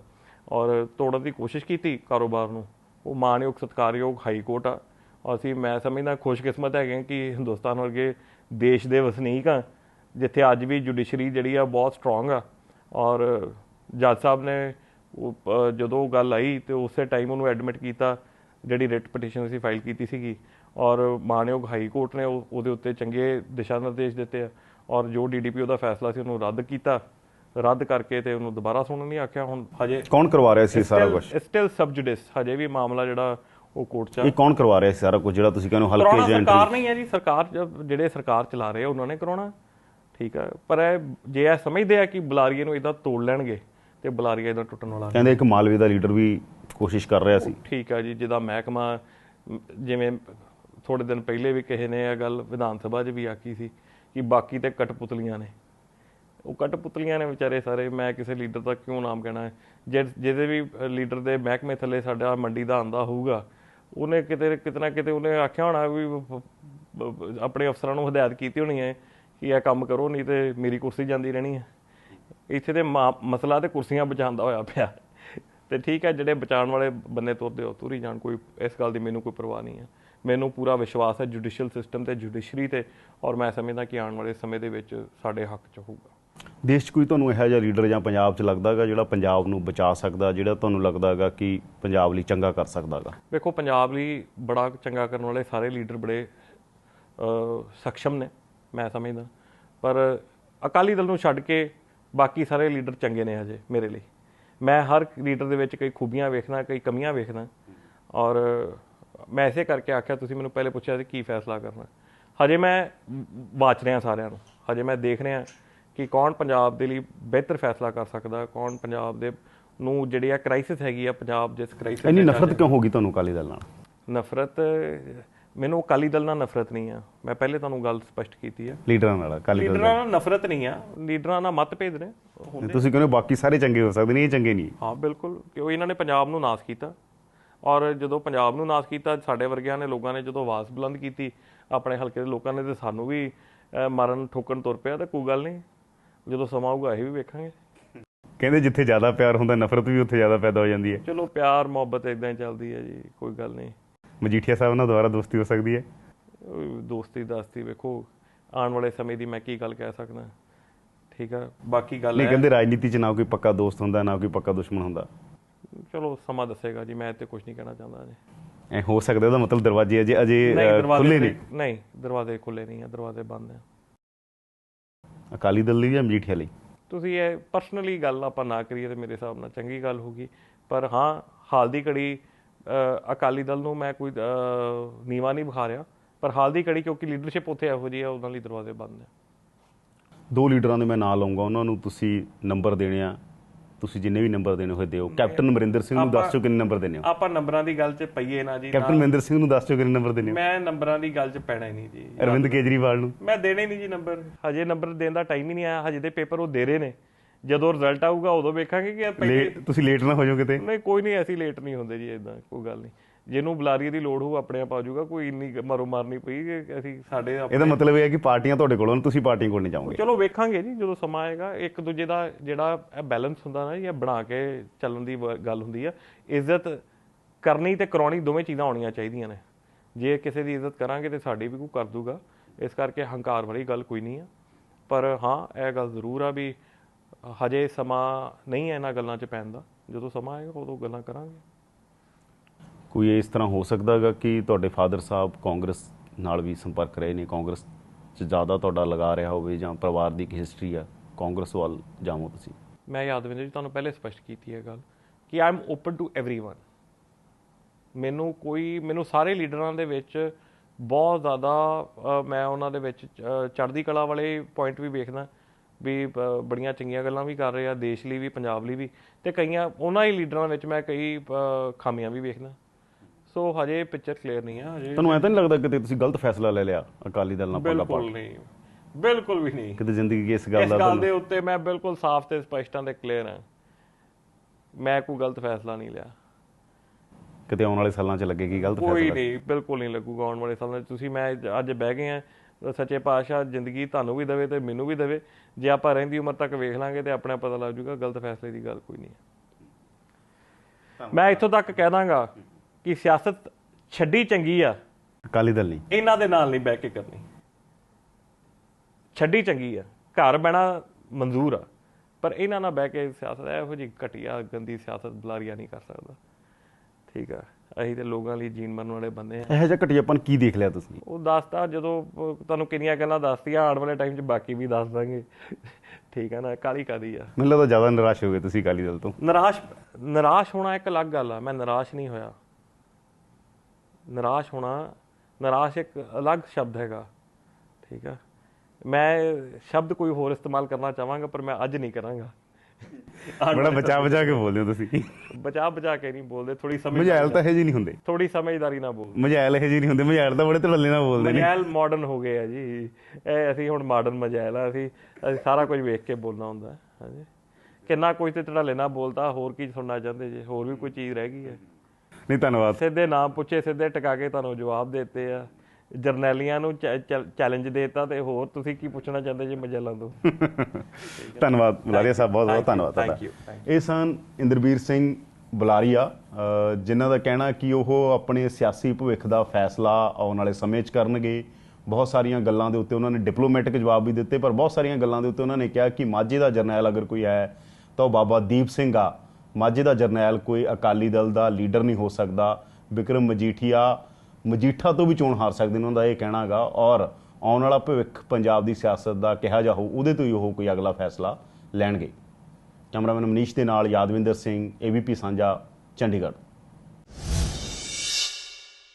B: ਔਰ ਤੋੜਨ ਦੀ ਕੋਸ਼ਿਸ਼ ਕੀਤੀ ਕਾਰੋਬਾਰ ਨੂੰ। ਉਹ ਮਾਣਯੋਗ ਸਤਿਕਾਰਯੋਗ ਹਾਈ ਕੋਰਟ ਆ। ਅਸੀਂ, ਮੈਂ ਸਮਝਦਾ, ਖੁਸ਼ਕਿਸਮਤ ਹੈਗੇ ਕਿ ਹਿੰਦੁਸਤਾਨ ਵਰਗੇ ਦੇਸ਼ ਦੇ ਵਸਨੀਕ ਆ, ਜਿੱਥੇ ਅੱਜ ਵੀ ਜੁਡੀਸ਼ਰੀ ਜਿਹੜੀ ਆ, ਬਹੁਤ ਸਟਰੋਂਗ ਆ। ਔਰ ਜੱਜ ਸਾਹਿਬ ਨੇ ਉਹ, ਜਦੋਂ ਉਹ ਗੱਲ ਆਈ ਤੇ ਉਸੇ ਟਾਈਮ ਉਹਨੂੰ ਐਡਮਿਟ ਕੀਤਾ ਜਿਹੜੀ ਰਿਟ ਪਟੀਸ਼ਨ ਅਸੀਂ ਫਾਈਲ ਕੀਤੀ ਸੀਗੀ। ਔਰ ਮਾਨਯੋਗ ਹਾਈ ਕੋਰਟ ਨੇ ਉਹ- ਉਹਦੇ ਉੱਤੇ ਚੰਗੇ ਦਿਸ਼ਾ ਨਿਰਦੇਸ਼ ਦਿੱਤੇ ਆ। ਔਰ ਜੋ ਡੀਡੀਪੀ ਉਹਦਾ ਫੈਸਲਾ ਸੀ ਉਹਨੂੰ ਰੱਦ ਕੀਤਾ। ਰੱਦ ਕਰਕੇ ਤੇ ਉਹਨੂੰ ਦੁਬਾਰਾ ਸੁਣਨ ਨਹੀਂ ਆਖਿਆ। ਹੁਣ ਹਜੇ
A: ਕੌਣ ਕਰਵਾ ਰਿਹਾ ਸੀ ਸਾਰਾ ਕੁਝ
B: ਸਟਿਲ ਸਬਜੂਡਿਸ ਹਜੇ ਵੀ ਮਾਮਲਾ ਜਿਹੜਾ ਉਹ ਕੋਰਟ 'ਚ
A: ਇਹ ਕੌਣ ਕਰਵਾ ਰਿਹਾ ਸੀ ਸਾਰਾ ਕੁਝ ਜਿਹੜਾ ਤੁਸੀਂ ਕਹਿੰਦੇ ਹੋ ਹਲਕੇ ਏਜੰਟ
B: ਸਰਕਾਰ ਨਹੀਂ ਹੈ ਜੀ। ਸਰਕਾਰ ਜਿਹੜੇ ਸਰਕਾਰ ਚਲਾ ਰਹੇ ਉਹਨਾਂ ਨੇ ਕਰਾਉਣਾ ਠੀਕ ਹੈ ਪਰ ਇਹ ਜੇ ਇਹ ਸਮਝਦੇ ਆ ਕਿ ਬੁਲਾਰੀਏ ਨੂੰ ਇਦਾਂ ਤੋੜ ਲੈਣਗੇ ਤੇ ਬੁਲਾਰੀਆ ਇਦਾਂ ਟੁੱਟਣ ਵਾਲਾ
A: ਕਹਿੰਦੇ ਇੱਕ ਮਾਲਵੇ ਦਾ ਲੀਡਰ ਵੀ ਕੋਸ਼ਿਸ਼ ਕਰ ਰਿਹਾ ਸੀ।
B: ਠੀਕ ਹੈ ਜੀ ਜਿਹਦਾ ਮਹਿਕਮਾ ਜਿਵੇਂ ਥੋੜੇ ਦਿਨ ਪਹਿਲੇ ਵੀ ਕਿਸੇ ਨੇ ਇਹ ਗੱਲ ਵਿਧਾਨ ਸਭਾ 'ਚ ਵੀ ਆਖੀ ਸੀ ਕਿ ਬਾਕੀ ਤੇ ਕਟਪੁਤਲੀਆਂ ਨੇ। ਉਹ ਕਟਪੁਤਲੀਆਂ ਨੇ ਵਿਚਾਰੇ ਸਾਰੇ ਮੈਂ ਕਿਸੇ ਲੀਡਰ ਦਾ ਕਿਉਂ ਨਾਮ ਕਹਿਣਾ? ਜਿਹਦੇ ਵੀ ਲੀਡਰ ਦੇ ਮਹਿਕਮੇ ਥੱਲੇ ਸਾਡਾ ਮੰਡੀ ਦਾ ਆਂਦਾ ਹੋਊਗਾ ਉਹਨੇ ਕਿਤੇ ਕਿਤਨਾ ਕਿਤੇ ਉਹਨੇ ਆਖਿਆ ਹੋਣਾ ਵੀ ਆਪਣੇ ਅਫਸਰਾਂ ਨੂੰ ਹਦਾਇਤ ਕੀਤੀ ਹੋਣੀ ਹੈ ਕਿ ਇਹ ਕੰਮ ਕਰੋ ਨਹੀਂ ਤੇ ਮੇਰੀ ਕੁਰਸੀ ਜਾਂਦੀ ਰਹਿਣੀ ਹੈ। ਇੱਥੇ ਤੇ ਮਸਲਾ ਤੇ ਕੁਰਸੀਆਂ ਬਚਾਉਣ ਦਾ ਹੋਇਆ ਪਿਆ। ਤੇ ਠੀਕ ਹੈ ਜਿਹੜੇ ਬਚਾਉਣ ਵਾਲੇ ਬੰਦੇ ਤੁਰਦੇ ਹੋ ਤੁਰੀ ਜਾਣ ਕੋਈ ਇਸ ਗੱਲ ਦੀ ਮੈਨੂੰ ਕੋਈ ਪਰਵਾਹ ਨਹੀਂ ਹੈ। ਮੈਨੂੰ ਪੂਰਾ ਵਿਸ਼ਵਾਸ ਹੈ ਜੁਡੀਸ਼ੀਅਲ ਸਿਸਟਮ ਤੇ ਜੁਡੀਸ਼ਰੀ ਤੇ ਔਰ ਮੈਂ ਸਮਝਦਾ ਕਿ ਆਉਣ ਵਾਲੇ ਸਮੇਂ ਦੇ ਵਿੱਚ ਸਾਡੇ ਹੱਕ ਚ ਹੋਊਗਾ।
A: ਦੇਸ਼ 'ਚ ਕੋਈ ਤੁਹਾਨੂੰ ਇਹੋ ਜਿਹਾ ਲੀਡਰ ਜਾਂ ਪੰਜਾਬ 'ਚ ਲੱਗਦਾਗਾ ਜਿਹੜਾ ਪੰਜਾਬ ਨੂੰ ਬਚਾ ਸਕਦਾ ਜਿਹੜਾ ਤੁਹਾਨੂੰ ਲੱਗਦਾਗਾ ਕਿ ਪੰਜਾਬ ਲਈ ਚੰਗਾ ਕਰ ਸਕਦਾਗਾ
B: ਵੇਖੋ ਪੰਜਾਬ ਲਈ ਬੜਾ ਚੰਗਾ ਕਰਨ ਵਾਲੇ ਸਾਰੇ ਲੀਡਰ ਬੜੇ ਸક્ષਮ ਨੇ ਮੈਂ ਸਮਝਦਾ। ਪਰ ਅਕਾਲੀ ਦਲ ਨੂੰ ਛੱਡ ਕੇ ਬਾਕੀ ਸਾਰੇ ਲੀਡਰ ਚੰਗੇ ਨੇ ਹਜੇ ਮੇਰੇ ਲਈ। ਮੈਂ ਹਰ ਲੀਡਰ ਦੇ ਵਿੱਚ ਕਈ ਖੂਬੀਆਂ ਵੇਖਦਾ ਕਈ ਕਮੀਆਂ ਵੇਖਦਾ। ਔਰ ਮੈਂ ਇਸੇ ਕਰਕੇ ਆਖਿਆ ਤੁਸੀਂ ਮੈਨੂੰ ਪਹਿਲੇ ਪੁੱਛਿਆ ਸੀ ਕੀ ਫੈਸਲਾ ਕਰਨਾ। ਹਜੇ ਮੈਂ ਬਾਚ ਰਿਹਾ ਸਾਰਿਆਂ ਨੂੰ। ਹਜੇ ਮੈਂ ਦੇਖ ਰਿਹਾ ਕਿ ਕੌਣ ਪੰਜਾਬ ਦੇ ਲਈ ਬਿਹਤਰ ਫੈਸਲਾ ਕਰ ਸਕਦਾ ਕੌਣ ਪੰਜਾਬ ਦੇ ਨੂੰ ਜਿਹੜੀ ਆ ਕ੍ਰਾਈਸਿਸ ਹੈਗੀ ਆ ਪੰਜਾਬ ਜਿਸ ਕ੍ਰਾਈਸਿਸ
A: ਇੰਨੀ ਨਫ਼ਰਤ ਕਿਉਂ ਹੋ ਗਈ ਤੁਹਾਨੂੰ ਅਕਾਲੀ ਦਲ ਨਾਲ?
B: ਨਫ਼ਰਤ ਮੈਨੂੰ ਅਕਾਲੀ ਦਲ ਨਾਲ ਨਫ਼ਰਤ ਨਹੀਂ ਆ। ਮੈਂ ਪਹਿਲੇ ਤੁਹਾਨੂੰ ਗੱਲ ਸਪਸ਼ਟ ਕੀਤੀ ਆ।
A: ਲੀਡਰਾਂ ਨਾਲ ਅਕਾਲੀ ਦਲ
B: ਲੀਡਰਾਂ ਨਾਲ। ਨਫ਼ਰਤ ਨਹੀਂ ਆ। ਲੀਡਰਾਂ ਨਾਲ ਮਤਭੇਦ ਨੇ।
A: ਤੁਸੀਂ ਕਹਿੰਦੇ ਹੋ ਬਾਕੀ ਸਾਰੇ ਚੰਗੇ ਹੋ ਸਕਦੇ ਨੇ ਇਹ ਚੰਗੇ ਨਹੀਂ।
B: ਹਾਂ ਬਿਲਕੁਲ। ਕਿਉਂ? ਇਹਨਾਂ ਨੇ ਪੰਜਾਬ ਨੂੰ ਨਾਸ ਕੀਤਾ। ਔਰ ਜਦੋਂ ਪੰਜਾਬ ਨੂੰ ਨਾਸ ਕੀਤਾ ਸਾਡੇ ਵਰਗਿਆਂ ਨੇ ਲੋਕਾਂ ਨੇ ਜਦੋਂ ਆਵਾਜ਼ ਬੁਲੰਦ ਕੀਤੀ ਆਪਣੇ ਹਲਕੇ ਦੇ ਲੋਕਾਂ ਨੇ ਤੇ ਸਾਨੂੰ ਵੀ ਮਾਰਨ ਠੋਕਣ ਤੁਰ ਪਿਆ ਤਾਂ ਕੋਈ ਗੱਲ ਨਹੀਂ। ਜਦੋਂ ਸਮਾਂ ਆਊਗਾ ਇਹ ਵੀ ਵੇਖਾਂਗੇ।
A: ਕਹਿੰਦੇ ਜਿੱਥੇ ਜ਼ਿਆਦਾ ਪਿਆਰ ਹੁੰਦਾ ਨਫ਼ਰਤ ਵੀ ਉੱਥੇ ਜ਼ਿਆਦਾ ਪੈਦਾ ਹੋ ਜਾਂਦੀ ਹੈ।
B: ਚਲੋ ਪਿਆਰ ਮੁਹੱਬਤ ਇਦਾਂ ਹੀ ਚੱਲਦੀ ਹੈ ਜੀ ਕੋਈ ਗੱਲ ਨਹੀਂ।
A: ਮਜੀਠੀਆ ਸਾਹਿਬ ਨਾਲ ਦੁਬਾਰਾ ਦੋਸਤੀ ਹੋ ਸਕਦੀ ਹੈ?
B: ਦੋਸਤੀ ਦਾਸਤੀ ਵੇਖੋ ਆਉਣ ਵਾਲੇ ਸਮੇਂ ਦੀ ਮੈਂ ਕੀ ਗੱਲ ਕਹਿ ਸਕਦਾ। ਠੀਕ ਆ ਬਾਕੀ ਗੱਲ
A: ਨਹੀਂ ਕਹਿੰਦੇ ਰਾਜਨੀਤੀ 'ਚ ਨਾ ਕੋਈ ਪੱਕਾ ਦੋਸਤ ਹੁੰਦਾ ਨਾ ਕੋਈ ਪੱਕਾ ਦੁਸ਼ਮਣ ਹੁੰਦਾ।
B: ਚਲੋ ਸਮਾਂ ਦੱਸੇਗਾ ਜੀ ਮੈਂ ਤੇ ਕੁਝ ਨਹੀਂ ਕਹਿਣਾ ਚਾਹੁੰਦਾ ਜੀ।
A: ਐ ਹੋ ਸਕਦਾ ਇਹਦਾ ਮਤਲਬ ਦਰਵਾਜ਼ੇ ਅਜੇ ਅਜੇ ਖੁੱਲੇ
B: ਨਹੀਂ।
A: ਨਹੀਂ
B: ਦਰਵਾਜ਼ੇ ਖੁੱਲੇ ਨਹੀਂ ਆ ਦਰਵਾਜ਼ੇ ਬੰਦ ਆ।
A: ਅਕਾਲੀ ਦਲ ਲਈ ਜਾਂ ਮਜੀਠੀਆ ਲਈ?
B: ਤੁਸੀਂ ਇਹ ਪਰਸਨਲੀ ਗੱਲ ਆਪਾਂ ਨਾ ਕਰੀਏ ਤੇ ਮੇਰੇ ਹਿਸਾਬ ਨਾਲ ਚੰਗੀ ਗੱਲ ਹੋਗੀ ਪਰ ਹਾਂ ਹਾਲ ਦੀ ਘੜੀ ਅਕਾਲੀ ਦਲ ਨੂੰ ਮੈਂ ਕੋਈ ਨੀਵਾ ਨਹੀਂ ਵਿਖਾ ਰਿਹਾ ਪਰ ਹਾਲ ਦੀ ਘੜੀ ਕਿਉਂਕਿ ਲੀਡਰਸ਼ਿਪ ਉੱਥੇ ਇਹੋ ਜਿਹੀ ਆ ਉਹਨਾਂ ਲਈ ਦਰਵਾਜ਼ੇ ਬੰਦ ਆ
A: ਦੋ ਲੀਡਰਾਂ ਦੇ ਮੈਂ ਨਾਂ ਲਵਾਂਗਾ ਉਹਨਾਂ ਨੂੰ ਤੁਸੀਂ ਨੰਬਰ ਦੇਣੇ ਆ ਤੁਸੀਂ ਜਿੰਨੇ ਵੀ ਨੰਬਰ ਦੇਣੇ ਹੋਏ ਦਿਓ। ਕੈਪਟਨ ਅਮਰਿੰਦਰ ਸਿੰਘ ਨੂੰ ਦੱਸ ਕਿੰਨੇ ਨੰਬਰ ਦੇਣੇ ਹੋ
B: ਆਪਾਂ ਨੰਬਰਾਂ ਦੀ ਗੱਲ 'ਚ ਪਈਏ ਨਾ ਜੀ
A: ਕੈਪਟਨ ਅਮਰਿੰਦਰ ਸਿੰਘ ਨੂੰ ਦੱਸ ਦਿਓ ਕਿੰਨੇ ਨੰਬਰ ਦੇਣੇ ਹੋ
B: ਮੈਂ ਨੰਬਰਾਂ ਦੀ ਗੱਲ 'ਚ ਪੈਣਾ ਹੀ ਨਹੀਂ ਜੀ।
A: ਅਰਵਿੰਦ ਕੇਜਰੀਵਾਲ ਨੂੰ।
B: ਮੈਂ ਦੇਣੇ ਹੀ ਨਹੀਂ ਜੀ ਨੰਬਰ। ਹਜੇ ਨੰਬਰ ਦੇਣ ਦਾ ਟਾਈਮ ਹੀ ਨਹੀਂ ਆਇਆ ਹਜੇ ਦੇ ਪੇਪਰ ਉਹ ਦੇ ਰਹੇ ਨੇ। ਜਦੋਂ ਰਿਜ਼ਲਟ ਆਊਗਾ ਉਦੋਂ ਵੇਖਾਂਗੇ ਕਿ
A: ਲੇਟ ਤੁਸੀਂ ਲੇਟ ਨਾ ਹੋ ਜਾਓ ਕਿਤੇ।
B: ਨਹੀਂ ਕੋਈ ਨਹੀਂ ਐਸੀ ਲੇਟ ਨਹੀਂ ਹੁੰਦੇ ਜੀ ਇਦਾਂ ਕੋਈ ਗੱਲ ਨਹੀਂ। ਜਿਹਨੂੰ ਬੁਲਾਰੀਏ ਦੀ ਲੋੜ ਹੋ ਆਪਣੇ ਆਪ ਆ ਜਾਊਗਾ ਕੋਈ ਇੰਨੀ ਮਾਰੋ ਮਾਰਨੀ ਪਈ ਕਿ ਅਸੀਂ ਸਾਡੇ
A: ਇਹਦਾ ਮਤਲਬ ਇਹ ਹੈ ਕਿ ਪਾਰਟੀਆਂ ਤੁਹਾਡੇ ਕੋਲ ਤੁਸੀਂ ਪਾਰਟੀਆਂ ਕੋਲ ਨਹੀਂ ਜਾਓਗੇ।
B: ਚਲੋ ਵੇਖਾਂਗੇ ਜੀ ਜਦੋਂ ਸਮਾਂ ਆਏਗਾ ਇੱਕ ਦੂਜੇ ਦਾ ਜਿਹੜਾ ਬੈਲੈਂਸ ਹੁੰਦਾ ਨਾ ਇਹ ਬਣਾ ਕੇ ਚੱਲਣ ਦੀ ਗੱਲ ਹੁੰਦੀ ਆ। ਇੱਜ਼ਤ ਕਰਨੀ ਤੇ ਕਰਾਉਣੀ ਦੋਵੇਂ ਚੀਜ਼ਾਂ ਹੋਣੀਆਂ ਚਾਹੀਦੀਆਂ ਨੇ। ਜੇ ਕਿਸੇ ਦੀ ਇੱਜ਼ਤ ਕਰਾਂਗੇ ਤੇ ਸਾਡੀ ਵੀ ਕੋਈ ਕਰ ਦੂਗਾ। ਇਸ ਕਰਕੇ ਹੰਕਾਰ ਵਾਲੀ ਗੱਲ ਕੋਈ ਨਹੀਂ ਆ। ਪਰ ਹਾਂ ਇਹ ਗੱਲ ਜ਼ਰੂਰ ਆ ਵੀ ਹਜੇ ਸਮਾਂ ਨਹੀਂ ਹੈ ਇਹਨਾਂ ਗੱਲਾਂ 'ਚ ਪੈਣ ਦਾ ਜਦੋਂ ਸਮਾਂ ਆਏਗਾ ਉਦੋਂ ਗੱਲਾਂ ਕਰਾਂਗੇ
A: ਕੋਈ ਇਸ ਤਰ੍ਹਾਂ ਹੋ ਸਕਦਾ ਹੈਗਾ ਕਿ ਤੁਹਾਡੇ ਫਾਦਰ ਸਾਹਿਬ ਕਾਂਗਰਸ ਨਾਲ ਵੀ ਸੰਪਰਕ ਰਹੇ ਨੇ ਕਾਂਗਰਸ 'ਚ ਜ਼ਿਆਦਾ ਤੁਹਾਡਾ ਲਗਾ ਰਿਹਾ ਹੋਵੇ ਜਾਂ ਪਰਿਵਾਰ ਦੀ ਇੱਕ ਹਿਸਟਰੀ ਆ ਕਾਂਗਰਸ ਵੱਲ ਜਾਵੋ ਤੁਸੀਂ
B: ਮੈਂ ਯਾਦਵਿੰਦਰ ਜੀ ਤੁਹਾਨੂੰ ਪਹਿਲੇ ਸਪਸ਼ਟ ਕੀਤੀ ਹੈ ਗੱਲ ਕਿ I am open to everyone ਮੈਨੂੰ ਕੋਈ ਮੈਨੂੰ ਸਾਰੇ ਲੀਡਰਾਂ ਦੇ ਵਿੱਚ ਬਹੁਤ ਜ਼ਿਆਦਾ ਅ, ਮੈਂ ਉਹਨਾਂ ਦੇ ਵਿੱਚ ਅ, ਚੜ੍ਹਦੀ ਕਲਾ ਵਾਲੇ ਪੁਆਇੰਟ ਵੀ ਵੇਖਦਾ ਵੀ ਬੜੀਆਂ ਚੰਗੀਆਂ ਗੱਲਾਂ ਵੀ ਕਰ ਰਹੇ ਆ ਦੇਸ਼ ਲਈ ਵੀ ਪੰਜਾਬ ਲਈ ਵੀ। ਤੇ ਕਈਆਂ ਉਹਨਾਂ ਹੀ ਲੀਡਰਾਂ ਵਿੱਚ ਮੈਂ ਕਈ ਖਾਮੀਆਂ ਵੀ ਵੇਖਦਾ। ਸੋ ਹਜੇ ਪਿਕਚਰ ਕਲੀਅਰ ਨਹੀਂ ਆ ਹਜੇ
A: ਤੁਹਾਨੂੰ ਐਂ ਤਾਂ ਨਹੀਂ ਲੱਗਦਾ ਕਿ ਤੁਸੀਂ ਗਲਤ ਫੈਸਲਾ ਲੈ ਲਿਆ ਅਕਾਲੀ ਦਲ ਨਾਲ ਪਾਲਾ ਪਾ
B: ਬਿਲਕੁਲ ਨਹੀਂ। ਬਿਲਕੁਲ ਵੀ ਨਹੀਂ।
A: ਕਿਤੇ ਜ਼ਿੰਦਗੀ ਇਸ ਗੱਲ
B: ਇਸ
A: ਦਾ
B: ਗੱਲ ਦੇ ਉੱਤੇ ਮੈਂ ਬਿਲਕੁਲ ਸਾਫ਼ ਤੇ ਸਪਸ਼ਟਾਂ ਤੇ ਕਲੀਅਰ ਹਾਂ। ਮੈਂ ਕੋਈ ਗਲਤ ਫੈਸਲਾ ਨਹੀਂ ਲਿਆ।
A: ਕਿਤੇ ਆਉਣ ਵਾਲੇ ਸਾਲਾਂ 'ਚ ਲੱਗੇਗੀ ਗਲਤ
B: ਕੋਈ
A: ਫੈਸਲਾ?
B: ਨਹੀਂ ਬਿਲਕੁਲ ਨਹੀਂ ਲੱਗੂਗਾ ਆਉਣ ਵਾਲੇ ਸਾਲਾਂ 'ਚ। ਤੁਸੀਂ ਮੈਂ ਅੱਜ ਬਹਿ ਗਏ ਆ ਸੱਚੇ ਪਾਤਸ਼ਾਹ ਜ਼ਿੰਦਗੀ ਤੁਹਾਨੂੰ ਵੀ ਦੇਵੇ ਤੇ ਮੈਨੂੰ ਵੀ ਦੇਵੇ। ਜੇ ਆਪਾਂ ਰਹਿੰਦੀ ਉਮਰ ਤੱਕ ਵੇਖ ਲਾਂਗੇ ਤੇ ਆਪਣਾ ਪਤਾ ਲੱਗ ਜਾਊਗਾ ਗਲਤ ਫੈਸਲੇ ਦੀ ਗੱਲ ਕੋਈ ਨਹੀਂ ਹੈ। ਮੈਂ ਇੱਥੋਂ ਤੱਕ ਕਹਿ ਦਾਂਗਾ ਕਿ ਸਿਆਸਤ ਛੱਡੀ ਚੰਗੀ ਆ।
A: ਅਕਾਲੀ ਦਲ ਨਹੀਂ।
B: ਇਹਨਾਂ ਦੇ ਨਾਲ ਨਹੀਂ ਬਹਿ ਕੇ ਕਰਨੀ। ਛੱਡੀ ਚੰਗੀ ਆ। ਘਰ ਬਹਿਣਾ ਮਨਜ਼ੂਰ ਆ। ਪਰ ਇਹਨਾਂ ਨਾਲ ਬਹਿ ਕੇ ਸਿਆਸਤ ਇਹੋ ਜਿਹੀ ਘਟੀਆ ਗੰਦੀ ਸਿਆਸਤ ਬੁਲਾਰੀਆ ਨਹੀਂ ਕਰ ਸਕਦਾ। ਠੀਕ ਆ। ਅਸੀਂ ਤੇ ਲੋਕਾਂ ਲਈ ਜੀਣ ਮਰਨ ਵਾਲੇ ਬੰਦੇ ਆ।
A: ਇਹੋ ਜਿਹਾ ਘਟੀਆਪਨ ਕੀ ਦੇਖ ਲਿਆ ਤੁਸੀਂ?
B: ਉਹ ਦੱਸਦਾ ਜਦੋਂ ਤੁਹਾਨੂੰ ਕਿੰਨੀਆਂ ਗੱਲਾਂ ਦੱਸਤੀਆਂ ਆਉਣ ਵਾਲੇ ਟਾਈਮ 'ਚ ਬਾਕੀ ਵੀ ਦੱਸ ਦਾਂਗੇ। ਠੀਕ ਆ ਨਾ ਕਾਲੀ ਕਾਦੀ ਆ।
A: ਮੈਨੂੰ ਲੱਗਦਾ ਜ਼ਿਆਦਾ ਨਿਰਾਸ਼ ਹੋ ਗਏ ਤੁਸੀਂ ਅਕਾਲੀ ਦਲ ਤੋਂ।
B: ਨਿਰਾਸ਼ ਨਿਰਾਸ਼ ਹੋਣਾ ਇੱਕ ਅਲੱਗ ਗੱਲ ਆ ਮੈਂ ਨਿਰਾਸ਼ ਨਹੀਂ ਹੋਇਆ। ਨਿਰਾਸ਼ ਹੋਣਾ ਨਿਰਾਸ਼ ਇੱਕ ਅਲੱਗ ਸ਼ਬਦ ਹੈਗਾ। ਠੀਕ ਆ। ਮੈਂ ਸ਼ਬਦ ਕੋਈ ਹੋਰ ਇਸਤੇਮਾਲ ਕਰਨਾ ਚਾਹਾਂਗਾ ਪਰ ਮੈਂ ਅੱਜ ਨਹੀਂ ਕਰਾਂਗਾ।
A: ਬੜਾ ਬਚਾ ਬਚਾ ਕੇ ਬੋਲਦੇ ਹੋ ਤੁਸੀਂ।
B: ਬਚਾ ਬਚਾ ਕੇ ਨਹੀਂ ਬੋਲਦੇ ਥੋੜੀ ਸਮਝ
A: ਮਜਾਇਲ ਤਾਂ ਇਹੋ ਜਿਹੇ ਨਹੀਂ ਹੁੰਦੇ।
B: ਥੋੜੀ ਸਮਝਦਾਰੀ ਨਾਲ ਬੋਲ
A: ਮਜਾਇਲ ਇਹੋ ਜਿਹੇ ਨਹੀਂ ਹੁੰਦੇ ਮਜਾਇਲ ਤਾਂ ਬੜੇ ਧੜੱਲੇ ਨਾਲ ਬੋਲਦੇ ਨੇ।
B: ਮਜੈਲ ਮਾਡਰਨ ਹੋ ਗਏ ਆ ਜੀ। ਇਹ ਅਸੀਂ ਹੁਣ ਮਾਡਰਨ ਮਜੈਲ ਆ ਅਸੀਂ ਅਸੀਂ ਸਾਰਾ ਕੁਝ ਵੇਖ ਕੇ ਬੋਲਣਾ ਹੁੰਦਾ ਹੈ, ਹਾਂਜੀ। ਕਿੰਨਾ ਕੁਝ ਤੇ ਧੜੱਲੇ ਨਾਲ ਬੋਲਦਾ ਹੋਰ ਕੀ ਸੁਣਨਾ ਚਾਹੁੰਦੇ ਜੇ ਹੋਰ ਵੀ ਕੋਈ ਚੀਜ਼ ਰਹਿ ਗਈ ਹੈ।
A: ਨਹੀਂ ਧੰਨਵਾਦ।
B: ਸਿੱਧੇ ਨਾਮ ਪੁੱਛੇ ਸਿੱਧੇ ਟਿਕਾ ਕੇ ਤੁਹਾਨੂੰ ਜਵਾਬ ਦਿੱਤੇ ਆ। ਜਰਨੈਲੀਆਂ ਨੂੰ ਚੈਲੰਜ ਦੇਤਾ ਤੇ ਹੋਰ ਤੁਸੀਂ ਕੀ ਪੁੱਛਣਾ ਚਾਹੁੰਦੇ ਜੇ ਮਜੈਲਾਂ ਤੋਂ
A: ਧੰਨਵਾਦ ਬੁਲਾਰੀਆ ਸਾਹਿਬ ਬਹੁਤ ਬਹੁਤ ਧੰਨਵਾਦ ਤੁਹਾਡਾ। ਇਹ ਸਨ ਇੰਦਰਬੀਰ ਸਿੰਘ ਬੁਲਾਰੀਆ ਜਿਨ੍ਹਾਂ ਦਾ ਕਹਿਣਾ ਕਿ ਉਹ ਆਪਣੇ ਸਿਆਸੀ ਭਵਿੱਖ ਦਾ ਫੈਸਲਾ ਆਉਣ ਵਾਲੇ ਸਮੇਂ 'ਚ ਕਰਨਗੇ। ਬਹੁਤ ਸਾਰੀਆਂ ਗੱਲਾਂ ਦੇ ਉੱਤੇ ਉਹਨਾਂ ਨੇ ਡਿਪਲੋਮੈਟਿਕ ਜਵਾਬ ਵੀ ਦਿੱਤੇ ਪਰ ਬਹੁਤ ਸਾਰੀਆਂ ਗੱਲਾਂ ਦੇ ਉੱਤੇ ਉਹਨਾਂ ਨੇ ਕਿਹਾ ਕਿ ਮਾਝੇ ਦਾ ਜਰਨੈਲ ਅਗਰ ਕੋਈ ਹੈ ਤਾਂ ਉਹ ਬਾਬਾ ਦੀਪ ਸਿੰਘ ਆ। ਮਾਝੇ ਦਾ ਜਰਨੈਲ ਕੋਈ ਅਕਾਲੀ ਦਲ ਦਾ ਲੀਡਰ ਨਹੀਂ ਹੋ ਸਕਦਾ। ਵਿਕਰਮ ਮਜੀਠੀਆ ਮਜੀਠਾ ਤੋਂ ਵੀ ਚੋਣ ਹਾਰ ਸਕਦੇ ਨੇ, ਉਹਨਾਂ ਦਾ ਇਹ ਕਹਿਣਾਗਾ, ਔਰ ਆਉਣ ਵਾਲਾ ਭਵਿੱਖ ਪੰਜਾਬ ਦੀ ਸਿਆਸਤ ਦਾ ਕਿਹਾ ਜਾ ਹੋਊ ਉਹਦੇ ਤੋਂ ਹੀ ਉਹ ਕੋਈ ਅਗਲਾ ਫੈਸਲਾ ਲੈਣਗੇ। ਕੈਮਰਾਮੈਨ ਮਨੀਸ਼ ਦੇ ਨਾਲ ਯਾਦਵਿੰਦਰ ਸਿੰਘ ਏਬੀਪੀ ਸਾਂਝਾ, ਚੰਡੀਗੜ੍ਹ।